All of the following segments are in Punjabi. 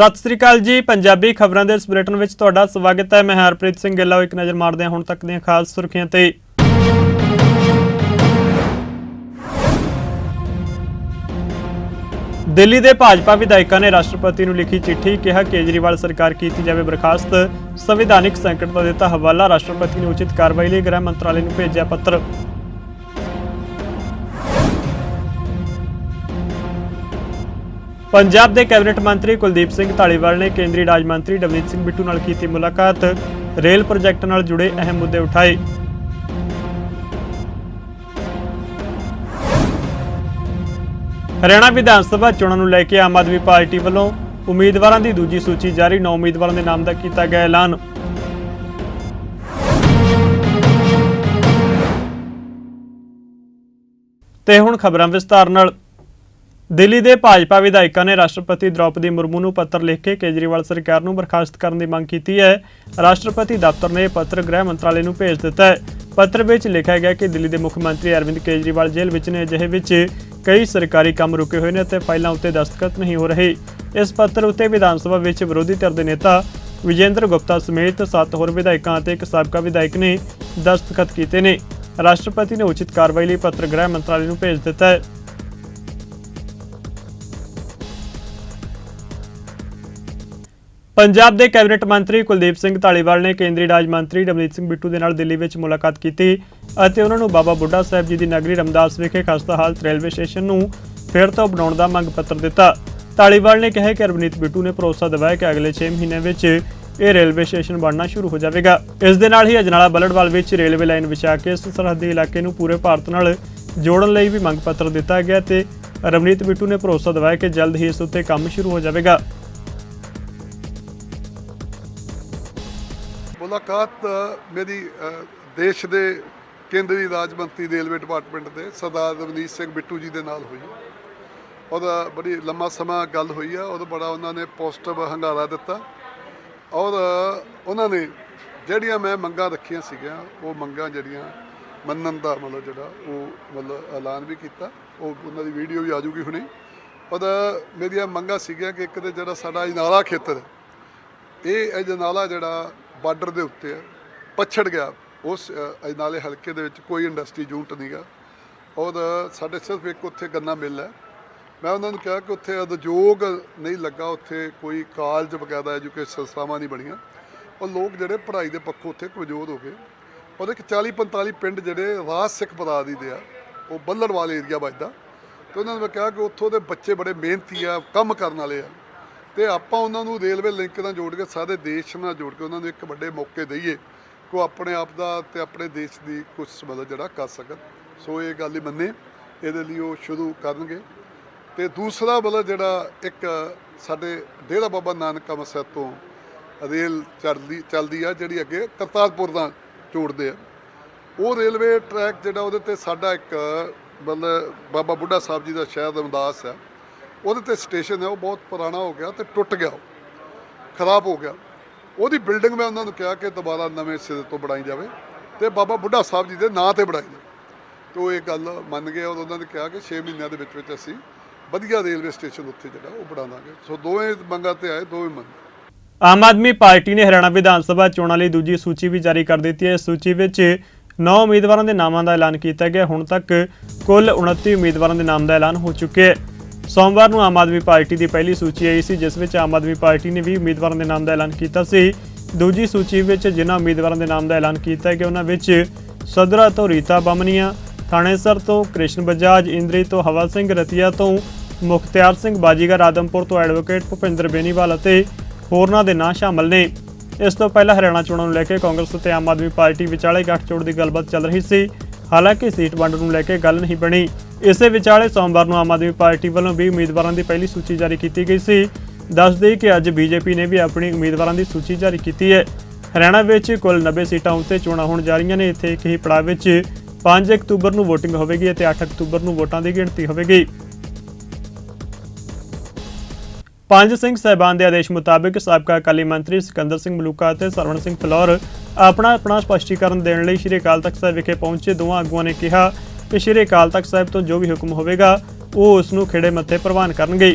ਸਤਿ ਸ੍ਰੀ ਅਕਾਲ ਜੀ। ਪੰਜਾਬੀ ਖਬਰਾਂ ਦੇ ਇਸ ਬੁਲੇਟਿਨ ਵਿੱਚ ਤੁਹਾਡਾ ਸਵਾਗਤ ਹੈ। ਮੈਂ ਹਰਪ੍ਰੀਤ ਸਿੰਘ ਗਿੱਲਾ ਇੱਕ ਨਜ਼ਰ ਮਾਰਦੇ ਹਾਂ ਹੁਣ ਤੱਕ ਦੀਆਂ ਖਾਸ ਸੁਰਖੀਆਂ ਤੇ। ਦਿੱਲੀ ਦੇ ਭਾਜਪਾ ਵਿਧਾਇਕਾਂ ਨੇ ਰਾਸ਼ਟਰਪਤੀ ਨੂੰ ਲਿਖੀ ਚਿੱਠੀ ਕਿਹਾ ਕੇਜਰੀਵਾਲ ਸਰਕਾਰ ਕੀਤੀ ਜਾਵੇ ਬਰਖਾਸਤ। ਸੰਵਿਧਾਨਿਕ ਸੰਕਟ ਦਾ ਦਿੱਤਾ ਹਵਾਲਾ ਰਾਸ਼ਟਰਪਤੀ ਨੇ ਉਚਿਤ ਕਾਰਵਾਈ ਲਈ ਗ੍ਰਹਿ ਮੰਤਰਾਲੇ ਨੂੰ ਭੇਜਿਆ ਪੱਤਰ। ਪੰਜਾਬ ਦੇ ਕੈਬਨਿਟ ਮੰਤਰੀ ਕੁਲਦੀਪ ਸਿੰਘ ਧਾਲੀਵਾਲ ਨੇ ਕੇਂਦਰੀ ਰਾਜ ਮੰਤਰੀ ਡਵਨੀਤ ਸਿੰਘ ਬਿੱਟੂ ਨਾਲ ਕੀਤੀ ਮੁਲਾਕਾਤ, ਰੇਲ ਪ੍ਰੋਜੈਕਟ ਨਾਲ ਜੁੜੇ ਅਹਿਮ ਮੁੱਦੇ ਉਠਾਏ। ਹਰਿਆਣਾ ਵਿਧਾਨ ਸਭਾ ਚੋਣਾਂ ਨੂੰ ਲੈ ਕੇ ਆਮ ਆਦਮੀ ਪਾਰਟੀ ਵੱਲੋਂ ਉਮੀਦਵਾਰਾਂ ਦੀ ਦੂਜੀ ਸੂਚੀ ਜਾਰੀ, ਨੌ ਉਮੀਦਵਾਰਾਂ ਦੇ ਨਾਮ ਦਾ ਕੀਤਾ ਗਿਆ ਐਲਾਨ। ਤੇ ਹੁਣ ਖਬਰਾਂ ਵਿਸਤਾਰ ਨਾਲ। ਦਿੱਲੀ ਦੇ ਭਾਜਪਾ ਵਿਧਾਇਕਾਂ ਨੇ ਰਾਸ਼ਟਰਪਤੀ ਦ੍ਰੌਪਦੀ ਮੁਰਮੂ ਨੂੰ ਪੱਤਰ ਲਿਖ ਕੇ ਕੇਜਰੀਵਾਲ ਸਰਕਾਰ ਨੂੰ ਬਰਖਾਸਤ ਕਰਨ ਦੀ ਮੰਗ ਕੀਤੀ ਹੈ। ਰਾਸ਼ਟਰਪਤੀ ਦਫ਼ਤਰ ਨੇ ਇਹ ਪੱਤਰ ਗ੍ਰਹਿ ਮੰਤਰਾਲੇ ਨੂੰ ਭੇਜ ਦਿੱਤਾ ਹੈ। ਪੱਤਰ ਵਿੱਚ ਲਿਖਿਆ ਗਿਆ ਕਿ ਦਿੱਲੀ ਦੇ ਮੁੱਖ ਮੰਤਰੀ ਅਰਵਿੰਦ ਕੇਜਰੀਵਾਲ ਜੇਲ੍ਹ ਵਿੱਚ ਨੇ ਅਜਿਹੇ ਵਿੱਚ ਕਈ ਸਰਕਾਰੀ ਕੰਮ ਰੁਕੇ ਹੋਏ ਨੇ ਅਤੇ ਫਾਈਲਾਂ ਉੱਤੇ ਦਸਤਖਤ ਨਹੀਂ ਹੋ ਰਹੇ। ਇਸ ਪੱਤਰ ਉੱਤੇ ਵਿਧਾਨ ਸਭਾ ਵਿੱਚ ਵਿਰੋਧੀ ਧਿਰ ਦੇ ਨੇਤਾ ਵਿਜੇਂਦਰ ਗੁਪਤਾ ਸਮੇਤ ਸੱਤ ਹੋਰ ਵਿਧਾਇਕਾਂ ਅਤੇ ਇੱਕ ਸਾਬਕਾ ਵਿਧਾਇਕ ਨੇ ਦਸਤਖਤ ਕੀਤੇ ਨੇ। ਰਾਸ਼ਟਰਪਤੀ ਨੇ ਉਚਿਤ ਕਾਰਵਾਈ ਲਈ ਪੱਤਰ ਗ੍ਰਹਿ ਮੰਤਰਾਲੇ ਨੂੰ ਭੇਜ ਦਿੱਤਾ ਹੈ। ਪੰਜਾਬ ਦੇ ਕੈਬਨਿਟ ਮੰਤਰੀ ਕੁਲਦੀਪ ਸਿੰਘ ਢਾਲੀਵਾਲ ਨੇ ਕੇਂਦਰੀ ਰਾਜ ਮੰਤਰੀ ਰਮਨੀਤ ਸਿੰਘ ਬਿੱਟੂ ਦੇ ਨਾਲ ਦਿੱਲੀ ਵਿੱਚ ਮੁਲਾਕਾਤ ਕੀਤੀ ਅਤੇ ਉਹਨਾਂ ਨੂੰ ਬਾਬਾ ਬੁੱਢਾ ਸਾਹਿਬ ਜੀ ਦੀ ਨਗਰੀ ਰਮਦਾਸ ਵਿਖੇ ਖਸਤਾ ਹਾਲਤ ਰੇਲਵੇ ਸਟੇਸ਼ਨ ਨੂੰ ਫਿਰ ਤੋਂ ਬਣਾਉਣ ਦਾ ਮੰਗ ਪੱਤਰ ਦਿੱਤਾ। ਢਾਲੀਵਾਲ ਨੇ ਕਿਹਾ ਕਿ ਰਮਨੀਤ ਬਿੱਟੂ ਨੇ ਭਰੋਸਾ ਦਿਵਾਇਆ ਕਿ ਅਗਲੇ 6 ਮਹੀਨਿਆਂ ਵਿੱਚ ਇਹ ਰੇਲਵੇ ਸਟੇਸ਼ਨ ਬਣਨਾ ਸ਼ੁਰੂ ਹੋ ਜਾਵੇਗਾ। ਇਸ ਦੇ ਨਾਲ ਹੀ ਅਜਨਾਲਾ ਬਲੜਵਾਲ ਵਿੱਚ ਰੇਲਵੇ ਲਾਈਨ ਵਿਛਾ ਕੇ ਇਸ ਸਰਹੱਦੀ ਇਲਾਕੇ ਨੂੰ ਪੂਰੇ ਭਾਰਤ ਨਾਲ ਜੋੜਨ ਲਈ ਵੀ ਮੰਗ ਪੱਤਰ ਦਿੱਤਾ ਗਿਆ ਤੇ ਰਮਨੀਤ ਬਿੱਟੂ ਨੇ ਭਰੋਸਾ ਦਿਵਾਇਆ ਕਿ ਜਲਦ ਹੀ ਇਸ ਉੱਤੇ ਕੰਮ ਸ਼ੁਰੂ ਹੋ ਜਾਵੇਗਾ। ਮੁਲਾਕਾਤ ਮੇਰੀ ਦੇਸ਼ ਦੇ ਕੇਂਦਰੀ ਰਾਜ ਮੰਤਰੀ ਰੇਲਵੇ ਡਿਪਾਰਟਮੈਂਟ ਦੇ ਸਰਦਾਰ ਰਵਨੀਤ ਸਿੰਘ ਬਿੱਟੂ ਜੀ ਦੇ ਨਾਲ ਹੋਈ। ਔਰ ਬੜੀ ਲੰਮਾ ਸਮਾਂ ਗੱਲ ਹੋਈ ਆ ਔਰ ਬੜਾ ਉਹਨਾਂ ਨੇ ਪੋਜ਼ਿਟਿਵ ਹੰਗਾਰਾ ਦਿੱਤਾ। ਔਰ, ਉਹਨਾਂ ਨੇ ਜਿਹੜੀਆਂ ਮੈਂ ਮੰਗਾਂ ਰੱਖੀਆਂ ਸੀਗੀਆਂ, ਉਹ ਮੰਗਾਂ ਜਿਹੜੀਆਂ ਮੰਨਣ ਦਾ ਮਤਲਬ ਜਿਹੜਾ ਉਹ ਮਤਲਬ ਐਲਾਨ ਵੀ ਕੀਤਾ। ਉਹ ਉਹਨਾਂ ਦੀ ਵੀਡੀਓ ਵੀ ਆ ਜੂਗੀ ਹੁਣੇ। ਔਰ, ਮੇਰੀਆਂ ਮੰਗਾਂ ਸੀਗੀਆਂ ਕਿ ਇੱਕ ਤੇ ਜਿਹੜਾ ਸਾਡਾ ਅਜਨਾਲਾ ਖੇਤਰ, ਇਹ ਅਜਨਾਲਾ ਜਿਹੜਾ ਬਾਰਡਰ ਦੇ ਉੱਤੇ ਹੈ ਪਛੜ ਗਿਆ। ਉਸ ਅ, ਅਜਨਾਲੇ ਹਲਕੇ ਦੇ ਵਿੱਚ ਕੋਈ ਇੰਡਸਟਰੀ ਯੂਨਿਟ ਨਹੀਂਗਾ ਔਰ ਸਾਡੇ ਸਿਰਫ ਇੱਕ ਉੱਥੇ ਗੰਨਾ ਮਿਲ ਹੈ। ਮੈਂ ਉਹਨਾਂ ਨੂੰ ਕਿਹਾ ਕਿ ਉੱਥੇ ਉਦਯੋਗ ਨਹੀਂ ਲੱਗਾ ਉੱਥੇ ਕੋਈ ਕਾਲਜ ਵਗੈਰਾ ਐਜੂਕੇਸ਼ਨ ਸੰਸਥਾਵਾਂ ਨਹੀਂ ਬਣੀਆਂ। ਔਰ ਲੋਕ ਜਿਹੜੇ ਪੜ੍ਹਾਈ ਦੇ ਪੱਖੋਂ ਉੱਥੇ ਕਮਜ਼ੋਰ ਹੋ ਗਏ। ਔਰ ਇੱਕ 40 45 ਪਿੰਡ ਜਿਹੜੇ ਰਾਜ ਸਿੱਖ ਬਰਾਦਰੀ ਦੇ ਆ ਉਹ ਬੱਲੜਵਾਲ ਏਰੀਆ ਵੱਜਦਾ। ਤੇ ਉਹਨਾਂ ਨੂੰ ਮੈਂ ਕਿਹਾ ਕਿ ਉੱਥੋਂ ਦੇ ਬੱਚੇ ਬੜੇ ਮਿਹਨਤੀ ਆ ਕੰਮ ਕਰਨ ਵਾਲੇ ਆ। ਤੇ ਆਪਾਂ ਉਹਨਾਂ ਨੂੰ ਰੇਲਵੇ ਲਿੰਕ ਨਾਲ ਜੋੜ ਕੇ, ਸਾਰੇ ਦੇਸ਼ ਨਾਲ ਜੋੜ ਕੇ ਉਹਨਾਂ ਨੂੰ ਇੱਕ ਵੱਡੇ ਮੌਕੇ ਦਈਏ, ਕਿ ਉਹ ਆਪਣੇ ਆਪ ਦਾ ਤੇ ਆਪਣੇ ਦੇਸ਼ ਦੀ ਕੁਝ ਮਦਦ ਜਿਹੜਾ ਕਰ ਸਕਣ। ਸੋ ਇਹ ਗੱਲ ਹੀ ਮੰਨੇ, ਇਹਦੇ ਲਈ ਉਹ ਸ਼ੁਰੂ ਕਰਨਗੇ। ਤੇ ਦੂਸਰਾ ਮਤਲਬ ਜਿਹੜਾ ਇੱਕ ਸਾਡੇ ਡੇਰਾ ਬਾਬਾ ਨਾਨਕ ਅੰਮ੍ਰਿਤਸਰ ਤੋਂ ਰੇਲ ਚੱਲਦੀ ਚੱਲਦੀ ਆ, ਜਿਹੜੀ ਅੱਗੇ ਕਰਤਾਰਪੁਰ ਦਾ ਜੋੜਦੇ ਆ। ਉਹ ਰੇਲਵੇ ਟਰੈਕ ਜਿਹੜਾ ਉਹਦੇ ਤੇ ਸਾਡਾ ਇੱਕ ਮਤਲਬ ਬਾਬਾ ਬੁੱਢਾ ਸਾਹਿਬ ਜੀ ਦਾ ਸ਼ਹਿਰ ਰਮਦਾਸ ਹੈ ਉਹਦੇ ਤੇ ਸਟੇਸ਼ਨ ਹੈ, ਉਹ ਬਹੁਤ ਪੁਰਾਣਾ ਹੋ ਗਿਆ ਤੇ ਟੁੱਟ ਗਿਆ। ਉਹ ਖਰਾਬ ਹੋ ਗਿਆ। ਉਹਦੀ ਬਿਲਡਿੰਗ ਮੈਂ ਉਹਨਾਂ ਨੂੰ ਕਿਹਾ ਕਿ ਦੁਬਾਰਾ ਨਵੇਂ ਸਿਰੇ ਤੋਂ ਬਣਾਈ ਜਾਵੇ ਤੇ ਬਾਬਾ ਬੁੱਢਾ ਸਾਹਿਬ ਜੀ ਦੇ ਨਾਂ ਤੇ ਬਣਾਈ ਜਾਵੇ। ਤੇ ਉਹ ਇਹ ਗੱਲ ਮੰਨ ਗਏ ਔਰ ਉਹਨਾਂ ਨੇ ਕਿਹਾ ਕਿ 6 ਮਹੀਨਿਆਂ ਦੇ ਵਿੱਚ ਵਿੱਚ ਅਸੀਂ ਵਧੀਆ ਰੇਲਵੇ ਸਟੇਸ਼ਨ ਉੱਥੇ ਜਿਹੜਾ ਉਹ ਬਣਾ ਦਾਂਗੇ। ਸੋ ਦੋਵੇਂ ਮੰਗਾਂ ਤੇ ਆਏ, ਦੋਵੇਂ ਮੰਗਾਂ। ਆਮ ਆਦਮੀ ਪਾਰਟੀ ਨੇ ਹਰਿਆਣਾ ਵਿਧਾਨ ਸਭਾ ਚੋਣਾਂ ਲਈ ਦੂਜੀ ਸੂਚੀ ਵੀ ਜਾਰੀ ਕਰ ਦਿੱਤੀ ਹੈ। ਇਸ ਸੂਚੀ ਵਿੱਚ 9 ਉਮੀਦਵਾਰਾਂ ਦੇ ਨਾਮਾਂ ਦਾ ਐਲਾਨ ਕੀਤਾ ਗਿਆ। ਹੁਣ ਤੱਕ ਕੁੱਲ 29 ਉਮੀਦਵਾਰਾਂ ਦੇ ਨਾਮ ਦਾ ਐਲਾਨ ਹੋ ਚੁੱਕਿਆ ਹੈ। ਸੋਮਵਾਰ ਨੂੰ ਆਮ ਆਦਮੀ ਪਾਰਟੀ ਦੀ ਪਹਿਲੀ ਸੂਚੀ ਆਈ ਸੀ, ਜਿਸ ਵਿੱਚ ਆਮ ਆਦਮੀ ਪਾਰਟੀ ਨੇ 20 ਉਮੀਦਵਾਰਾਂ ਦੇ ਨਾਮ ਦਾ ਐਲਾਨ ਕੀਤਾ ਸੀ। ਦੂਜੀ ਸੂਚੀ ਵਿੱਚ ਜਿਨ੍ਹਾਂ ਉਮੀਦਵਾਰਾਂ ਦੇ ਨਾਮ ਦਾ ਐਲਾਨ ਕੀਤਾ ਗਿਆ, ਉਹਨਾਂ ਵਿੱਚ ਸਦਰਾ ਤੋਂ ਰੀਤਾ ਬਮਨੀਆ, ਥਾਣੇਸਰ ਤੋਂ ਕ੍ਰਿਸ਼ਨ ਬਜਾਜ, ਇੰਦਰੀ ਤੋਂ ਹਵਾ ਸਿੰਘ, ਰਤੀਆ ਤੋਂ ਮੁਖਤਿਆਰ ਸਿੰਘ ਬਾਜੀਗਰ, ਆਦਮਪੁਰ ਤੋਂ ਐਡਵੋਕੇਟ ਭੁਪਿੰਦਰ ਬੇਨੀਵਾਲ ਅਤੇ ਹੋਰਨਾਂ ਦੇ ਨਾਂ ਸ਼ਾਮਲ ਨੇ। ਇਸ ਤੋਂ ਪਹਿਲਾਂ ਹਰਿਆਣਾ ਚੋਣਾਂ ਨੂੰ ਲੈ ਕੇ ਕਾਂਗਰਸ ਅਤੇ ਆਮ ਆਦਮੀ ਪਾਰਟੀ ਵਿਚਾਲੇ ਗੱਠਜੋੜ ਦੀ ਗੱਲਬਾਤ ਚੱਲ ਰਹੀ ਸੀ। ਹਾਲਾਂਕਿ ਸੀਟ ਵੰਡ ਨੂੰ ਲੈ ਕੇ ਗੱਲ ਨਹੀਂ ਬਣੀ। ਇਸੇ ਵਿਚਾਲੇ ਸੋਮਵਾਰ ਨੂੰ ਆਮ ਆਦਮੀ ਪਾਰਟੀ ਵੱਲੋਂ 20 ਉਮੀਦਵਾਰਾਂ ਦੀ ਪਹਿਲੀ ਸੂਚੀ ਜਾਰੀ ਕੀਤੀ ਗਈ ਸੀ। ਦੱਸ ਦੇਈਏ ਕਿ ਅੱਜ ਬੀਜੇਪੀ ਨੇ ਵੀ ਆਪਣੀ ਉਮੀਦਵਾਰਾਂ ਦੀ ਸੂਚੀ ਜਾਰੀ ਕੀਤੀ ਹੈ। ਹਰਿਆਣਾ ਵਿੱਚ ਕੁੱਲ 90 ਸੀਟਾਂ ਉੱਤੇ ਚੋਣਾਂ ਹੋਣ ਜਾ ਰਹੀਆਂ ਨੇ। ਇੱਥੇ ਇੱਕ ਹੀ ਪੜਾਅ ਵਿੱਚ 5 ਅਕਤੂਬਰ ਨੂੰ VOTING ਹੋਵੇਗੀ ਅਤੇ 8 ਅਕਤੂਬਰ ਨੂੰ ਵੋਟਾਂ ਦੀ ਗਿਣਤੀ ਹੋਵੇਗੀ। ਪੰਜ ਸਿੰਘ ਸਹਿਬਾਨ ਦੇ ਆਦੇਸ਼ ਮੁਤਾਬਕ ਸਾਬਕਾ ਅਕਾਲੀ ਮੰਤਰੀ ਸਿਕੰਦਰ ਸਿੰਘ ਮਲੂਕਾ ਅਤੇ ਸਰਵਣ ਸਿੰਘ ਫਲੌਰ ਆਪਣਾ ਆਪਣਾ ਸਪਸ਼ਟੀਕਰਨ ਦੇਣ ਲਈ ਸ਼੍ਰੀ ਅਕਾਲ ਤਖਤ ਸਾਹਿਬ ਵਿਖੇ ਪਹੁੰਚੇ। ਦੋਵਾਂ ਆਗੂਆਂ ਨੇ ਕਿਹਾ ਕਿ ਸ਼੍ਰੀ ਅਕਾਲ ਤਖਤ ਸਾਹਿਬ ਤੋਂ ਜੋ ਵੀ ਹੁਕਮ ਹੋਵੇਗਾ ਉਹ ਉਸ ਨੂੰ ਖੇੜੇ ਮੱਥੇ ਪ੍ਰਵਾਨ ਕਰਨਗੇ।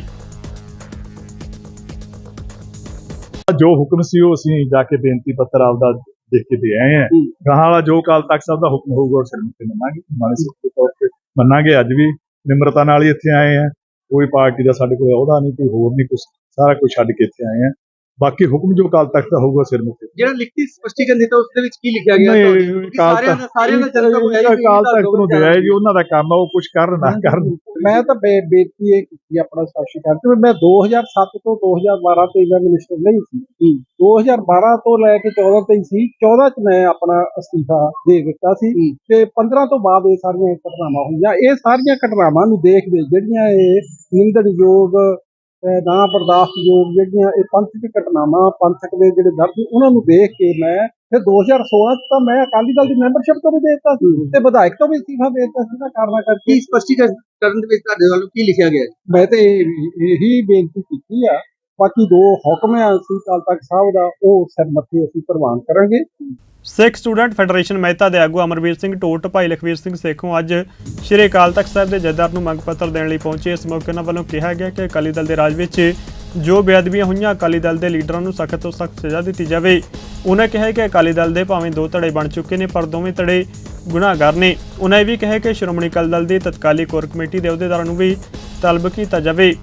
ਜੋ ਹੁਕਮ ਸੀ ਉਹ ਅਸੀਂ ਜਾ ਕੇ ਬੇਨਤੀ ਪੱਤਰ ਆਪਦਾ ਦੇਖ ਕੇ ਦੇ ਆਏ ਆ ਗਾਹਾਂ ਵਾਲਾ ਜੋ ਕਾਲ ਤੱਕ ਸਾਹਿਬ ਦਾ ਹੁਕਮ ਹੋਊਗਾ ਉਹ ਸਿਰਮੁਖੀ ਮੰਨਾਂਗੇ। ਮਾਨਸ ਦੇ ਤੌਰ ਤੇ ਮੰਨਾਂਗੇ। ਅੱਜ ਵੀ ਨਿਮਰਤਾ ਨਾਲ ਹੀ ਇੱਥੇ ਆਏ ਆ ਕੋਈ ਪਾਰਟੀ ਦਾ ਸਾਡੇ ਕੋਲ ਅਹੁਦਾ ਨਹੀਂ, ਕੋਈ ਹੋਰ ਨਹੀਂ ਕੁਝ ਸਾਰਾ ਕੁਝ ਛੱਡ ਕੇ ਇੱਥੇ ਆਏ ਆ। ਬਾਕੀ ਹੁਕਮ ਜੋ ਕਾਲ ਤੱਕ ਦਾ ਹੋਊਗਾ ਸਿਰਮੁਖੀ ਜਿਹੜਾ ਲਿਖਤੀ ਸਪਸ਼ਟੀਕਰਨ ਦਿੱਤਾ ਉਸ ਦੇ ਵਿੱਚ ਕੀ ਲਿਖਿਆ ਗਿਆ? ਸਾਰਿਆਂ ਦਾ ਸਾਰਿਆਂ ਦਾ ਜਨਤਕ ਹੋਇਆ ਜੀ, ਕਾਲ ਤੱਕ ਨੂੰ ਦਿਆ ਜੀ ਉਹਨਾਂ ਦਾ ਕੰਮ ਆ ਉਹ ਕੁਝ ਕਰਨ ਨਾ ਕਰਨ। ਮੈਂ ਤਾਂ ਬੇ- ਬੇਨਤੀ ਇਹ ਕੀਤੀ ਆਪਣਾ ਸਾਸ਼ੀ ਕਰਕੇ ਮੈਂ 2007 ਤੋਂ 2012 ਤੇ ਮੈਂ ਮਿਨਿਸਟਰ ਨਹੀਂ ਸੀ। 2012 ਤੋਂ ਲੈ ਕੇ 14 ਤੱਕ ਸੀ 14 ਚ ਮੈਂ ਆਪਣਾ ਅਸਤੀਫਾ ਦੇ ਦਿੱਤਾ ਸੀ ਤੇ 15 ਤੋਂ ਬਾਅਦ ਇਹ ਸਾਰੀਆਂ ਘਟਨਾਵਾਂ ਹੋਈਆਂ। ਇਹ ਸਾਰੀਆਂ ਘਟਨਾਵਾਂ ਨੂੰ ਦੇਖਦੇ ਜਿਹੜੀਆਂ ਇਹ ਨਿੰਦਣਯੋਗ ਨਾ ਬਰਦਾਸ਼ਤਯੋਗ ਜਿਹੜੀਆਂ ਇਹ ਪੰਥਕ ਘਟਨਾਵਾਂ ਪੰਥਕ ਦੇ ਜਿਹੜੇ ਦਰਦ ਉਹਨਾਂ ਨੂੰ ਦੇਖ ਕੇ ਮੈਂ ਫਿਰ 2016 ਚ ਤਾਂ ਮੈਂ ਅਕਾਲੀ ਦਲ ਦੀ ਮੈਂਬਰਸ਼ਿਪ ਤੋਂ ਵੀ ਦੇ ਦਿੱਤਾ ਸੀ ਤੇ ਵਿਧਾਇਕ ਤੋਂ ਵੀ ਅਸਤੀਫਾ ਦੇ ਦਿੱਤਾ ਸੀ ਨਾ ਕਾਰਨਾ ਕਰਕੇ ਸਪਸ਼ਟੀਕਰਨ ਕਰਨ ਦੇ ਵਿੱਚ ਤੁਹਾਡੇ ਵੱਲੋਂ ਕੀ ਲਿਖਿਆ ਗਿਆ? ਮੈਂ ਤੇ ਇਹੀ ਬੇਨਤੀ ਕੀਤੀ ਆ ਬਾਕੀ ਦੋ ਹੁਕਮ ਆ ਅਸੀਂ ਅਕਾਲ ਤਖਤ ਸਾਹਿਬ ਦਾ, ਉਹ ਸਰਮਤੀ ਅਸੀਂ ਪ੍ਰਵਾਨ ਕਰਾਂਗੇ। ਸਿੱਖ ਸਟੂਡੈਂਟ ਫੈਡਰੇਸ਼ਨ ਮਹਿਤਾ ਦੇ ਆਗੂ ਅਮਰਵੀਰ ਸਿੰਘ ਟੋਟ, ਭਾਈ ਲਖਵੀਰ ਸਿੰਘ ਸੇਖੋਂ ਅੱਜ ਸ਼੍ਰੀ ਅਕਾਲ ਤਖਤ ਸਾਹਿਬ ਦੇ ਜਥੇਦਾਰ ਨੂੰ ਮੰਗ ਪੱਤਰ ਦੇਣ ਲਈ ਪਹੁੰਚੇ। ਇਸ ਮੌਕੇ ਉਹਨਾਂ ਵੱਲੋਂ ਕਿਹਾ ਗਿਆ ਕਿ ਅਕਾਲੀ ਦਲ ਦੇ ਰਾਜ ਵਿੱਚ ਜੋ ਬੇਅਦਬੀਆਂ ਹੋਈਆਂ, ਅਕਾਲੀ ਦਲ ਦੇ ਲੀਡਰਾਂ ਨੂੰ ਸਖਤ ਤੋਂ ਸਖਤ ਸਜ਼ਾ ਦਿੱਤੀ ਜਾਵੇ। ਉਹਨਾਂ ਕਿਹਾ ਕਿ ਅਕਾਲੀ ਦਲ ਦੇ ਭਾਵੇਂ ਦੋ ਧੜੇ ਬਣ ਚੁੱਕੇ ਨੇ, ਪਰ ਦੋਵੇਂ ਧੜੇ ਗੁਨਾਹਗਾਰ ਨੇ। ਉਹਨਾਂ ਇਹ ਵੀ ਕਿਹਾ ਕਿ ਸ਼੍ਰੋਮਣੀ ਅਕਾਲੀ ਦਲ ਦੀ ਤਤਕਾਲੀ ਕੋਰ ਕਮੇਟੀ ਦੇ ਅਹੁਦੇਦਾਰਾਂ ਨੂੰ ਵੀ ਤਲਬ ਕੀਤਾ ਜਾਵੇ।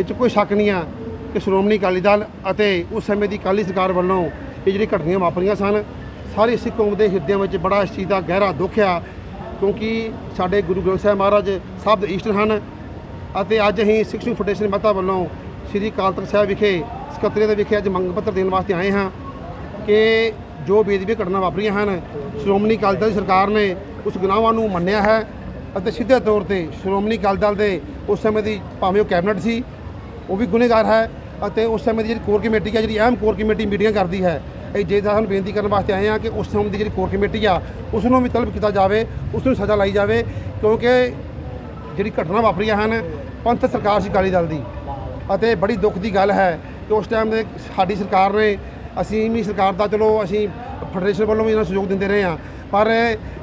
ਇਹ 'ਚ ਕੋਈ ਸ਼ੱਕ ਨਹੀਂ ਆ ਕਿ ਸ਼੍ਰੋਮਣੀ ਅਕਾਲੀ ਦਲ ਅਤੇ ਉਸ ਸਮੇਂ ਦੀ ਅਕਾਲੀ ਸਰਕਾਰ ਵੱਲੋਂ ਇਹ ਜਿਹੜੀ ਘਟਨਾਵਾਂ ਵਾਪਰੀਆਂ ਸਨ, ਸਾਰੇ ਸਿੱਖ ਕੌਮ ਦੇ ਹਿਰਦਿਆਂ ਵਿੱਚ ਬੜਾ ਇਸ ਚੀਜ਼ ਦਾ ਗਹਿਰਾ ਦੁੱਖ ਆ, ਕਿਉਂਕਿ ਸਾਡੇ ਗੁਰੂ ਗ੍ਰੰਥ ਸਾਹਿਬ ਮਹਾਰਾਜ ਸਭ ਦੇ ਈਸ਼ਟਰ ਹਨ ਅਤੇ ਅੱਜ ਅਸੀਂ ਸਿੱਖ ਸਿੰਘ ਫੈਡਰੇਸ਼ਨ ਮਹਤਾ ਵੱਲੋਂ ਸ੍ਰੀ ਅਕਾਲ ਤਖਤ ਸਾਹਿਬ ਵਿਖੇ ਸਕੱਤਰੇ ਦੇ ਵਿਖੇ ਅੱਜ ਮੰਗ ਪੱਤਰ ਦੇਣ ਵਾਸਤੇ ਆਏ ਹਾਂ ਕਿ ਜੋ ਬੇਦਬੀ ਘਟਨਾ ਵਾਪਰੀਆਂ ਹਨ, ਸ਼੍ਰੋਮਣੀ ਅਕਾਲੀ ਦਲ ਦੀ ਸਰਕਾਰ ਨੇ ਉਸ ਗੁਨਾਹਾਂ ਨੂੰ ਮੰਨਿਆ ਹੈ ਅਤੇ ਸਿੱਧੇ ਤੌਰ ਤੇ ਸ਼੍ਰੋਮਣੀ ਅਕਾਲੀ ਦਲ ਦੇ ਉਸ ਸਮੇਂ ਦੀ ਭਾਵੇਂ ਉਹ ਕੈਬਨਿਟ ਸੀ ਉਹ ਵੀ ਗੁਨੇਗਾਰ ਹੈ ਅਤੇ ਉਸ ਸਮੇਂ ਦੀ ਜਿਹੜੀ ਕੋਰ ਕਮੇਟੀ ਹੈ, ਜਿਹੜੀ ਅਹਿਮ ਕੋਰ ਕਮੇਟੀ ਮੀਟਿੰਗਾਂ ਕਰਦੀ ਹੈ, ਇਹ ਜੇ ਸਾਨੂੰ ਬੇਨਤੀ ਕਰਨ ਵਾਸਤੇ ਆਏ ਹਾਂ ਕਿ ਉਸ ਸਮੇਂ ਦੀ ਜਿਹੜੀ ਕੋਰ ਕਮੇਟੀ ਆ ਉਸ ਨੂੰ ਵੀ ਤਲਬ ਕੀਤਾ ਜਾਵੇ ਉਸ ਨੂੰ ਸਜ਼ਾ ਲਾਈ ਜਾਵੇ, ਕਿਉਂਕਿ ਜਿਹੜੀ ਘਟਨਾ ਵਾਪਰੀਆਂ ਹਨ, ਪੰਥ ਸਰਕਾਰ ਸੀ ਅਕਾਲੀ ਦਲ ਦੀ ਅਤੇ ਬੜੀ ਦੁੱਖ ਦੀ ਗੱਲ ਹੈ ਕਿ ਉਸ ਟਾਈਮ ਦੇ ਸਾਡੀ ਸਰਕਾਰ ਨੇ, ਅਸੀਂ ਵੀ ਸਰਕਾਰ ਦਾ ਚਲੋ ਅਸੀਂ ਫੈਡਰੇਸ਼ਨ ਵੱਲੋਂ ਵੀ ਇਹਨਾਂ ਨੂੰ ਸਹਿਯੋਗ ਦਿੰਦੇ ਰਹੇ ਹਾਂ, ਪਰ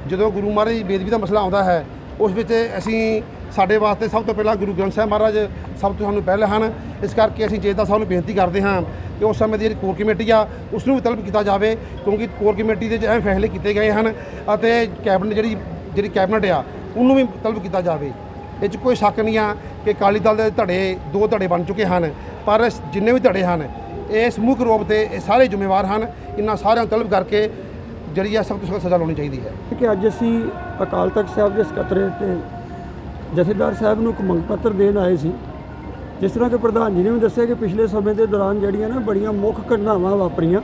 ਜਦੋਂ ਗੁਰੂ ਮਹਾਰਾਜ ਦੀ ਬੇਦਬੀ ਦਾ ਮਸਲਾ ਆਉਂਦਾ ਹੈ, ਉਸ ਵਿੱਚ ਅਸੀਂ ਸਾਡੇ ਵਾਸਤੇ ਸਭ ਤੋਂ ਪਹਿਲਾਂ ਗੁਰੂ ਗ੍ਰੰਥ ਸਾਹਿਬ ਮਹਾਰਾਜ ਸਭ ਤੋਂ ਸਾਨੂੰ ਪਹਿਲ ਹਨ। ਇਸ ਕਰਕੇ ਅਸੀਂ ਜੇਤਾ ਸਾਹਿਬ ਨੂੰ ਬੇਨਤੀ ਕਰਦੇ ਹਾਂ ਕਿ ਉਸ ਸਮੇਂ ਦੀ ਜਿਹੜੀ ਕੋਰ ਕਮੇਟੀ ਆ, ਉਸ ਨੂੰ ਵੀ ਤਲਬ ਕੀਤਾ ਜਾਵੇ, ਕਿਉਂਕਿ ਕੋਰ ਕਮੇਟੀ ਦੇ 'ਚ ਅਹਿਮ ਫੈਸਲੇ ਕੀਤੇ ਗਏ ਹਨ ਅਤੇ ਕੈਬਨਿਟ ਜਿਹੜੀ ਜਿਹੜੀ ਕੈਬਨਿਟ ਆ, ਉਹਨੂੰ ਵੀ ਤਲਬ ਕੀਤਾ ਜਾਵੇ। ਇਹ 'ਚ ਕੋਈ ਸ਼ੱਕ ਨਹੀਂ ਆ ਕਿ ਅਕਾਲੀ ਦਲ ਦੇ ਧੜੇ ਦੋ ਧੜੇ ਬਣ ਚੁੱਕੇ ਹਨ, ਪਰ ਜਿੰਨੇ ਵੀ ਧੜੇ ਹਨ, ਇਹ ਸਮੂਹ ਰੂਪ ਤੇ ਇਹ ਸਾਰੇ ਜ਼ਿੰਮੇਵਾਰ ਹਨ। ਇਹਨਾਂ ਸਾਰਿਆਂ ਨੂੰ ਤਲਬ ਕਰਕੇ ਜਿਹੜੀ ਆ ਸਖਤ ਤੋਂ ਸਖਤ ਸਜ਼ਾ ਲਾਉਣੀ ਚਾਹੀਦੀ ਹੈ। ਕਿ ਅੱਜ ਅਸੀਂ ਅਕਾਲ ਤਖਤ ਸਾਹਿਬ ਦੇ ਸਕੱਤਰੇ ਤੇ ਜਥੇਦਾਰ ਸਾਹਿਬ ਨੂੰ ਇੱਕ ਮੰਗ ਪੱਤਰ ਦੇਣ ਆਏ ਸੀ, ਜਿਸ ਤਰ੍ਹਾਂ ਕਿ ਪ੍ਰਧਾਨ ਜੀ ਨੇ ਵੀ ਦੱਸਿਆ ਕਿ ਪਿਛਲੇ ਸਮੇਂ ਦੇ ਦੌਰਾਨ ਜਿਹੜੀਆਂ ਨਾ ਬੜੀਆਂ ਮੁੱਖ ਘਟਨਾਵਾਂ ਵਾਪਰੀਆਂ,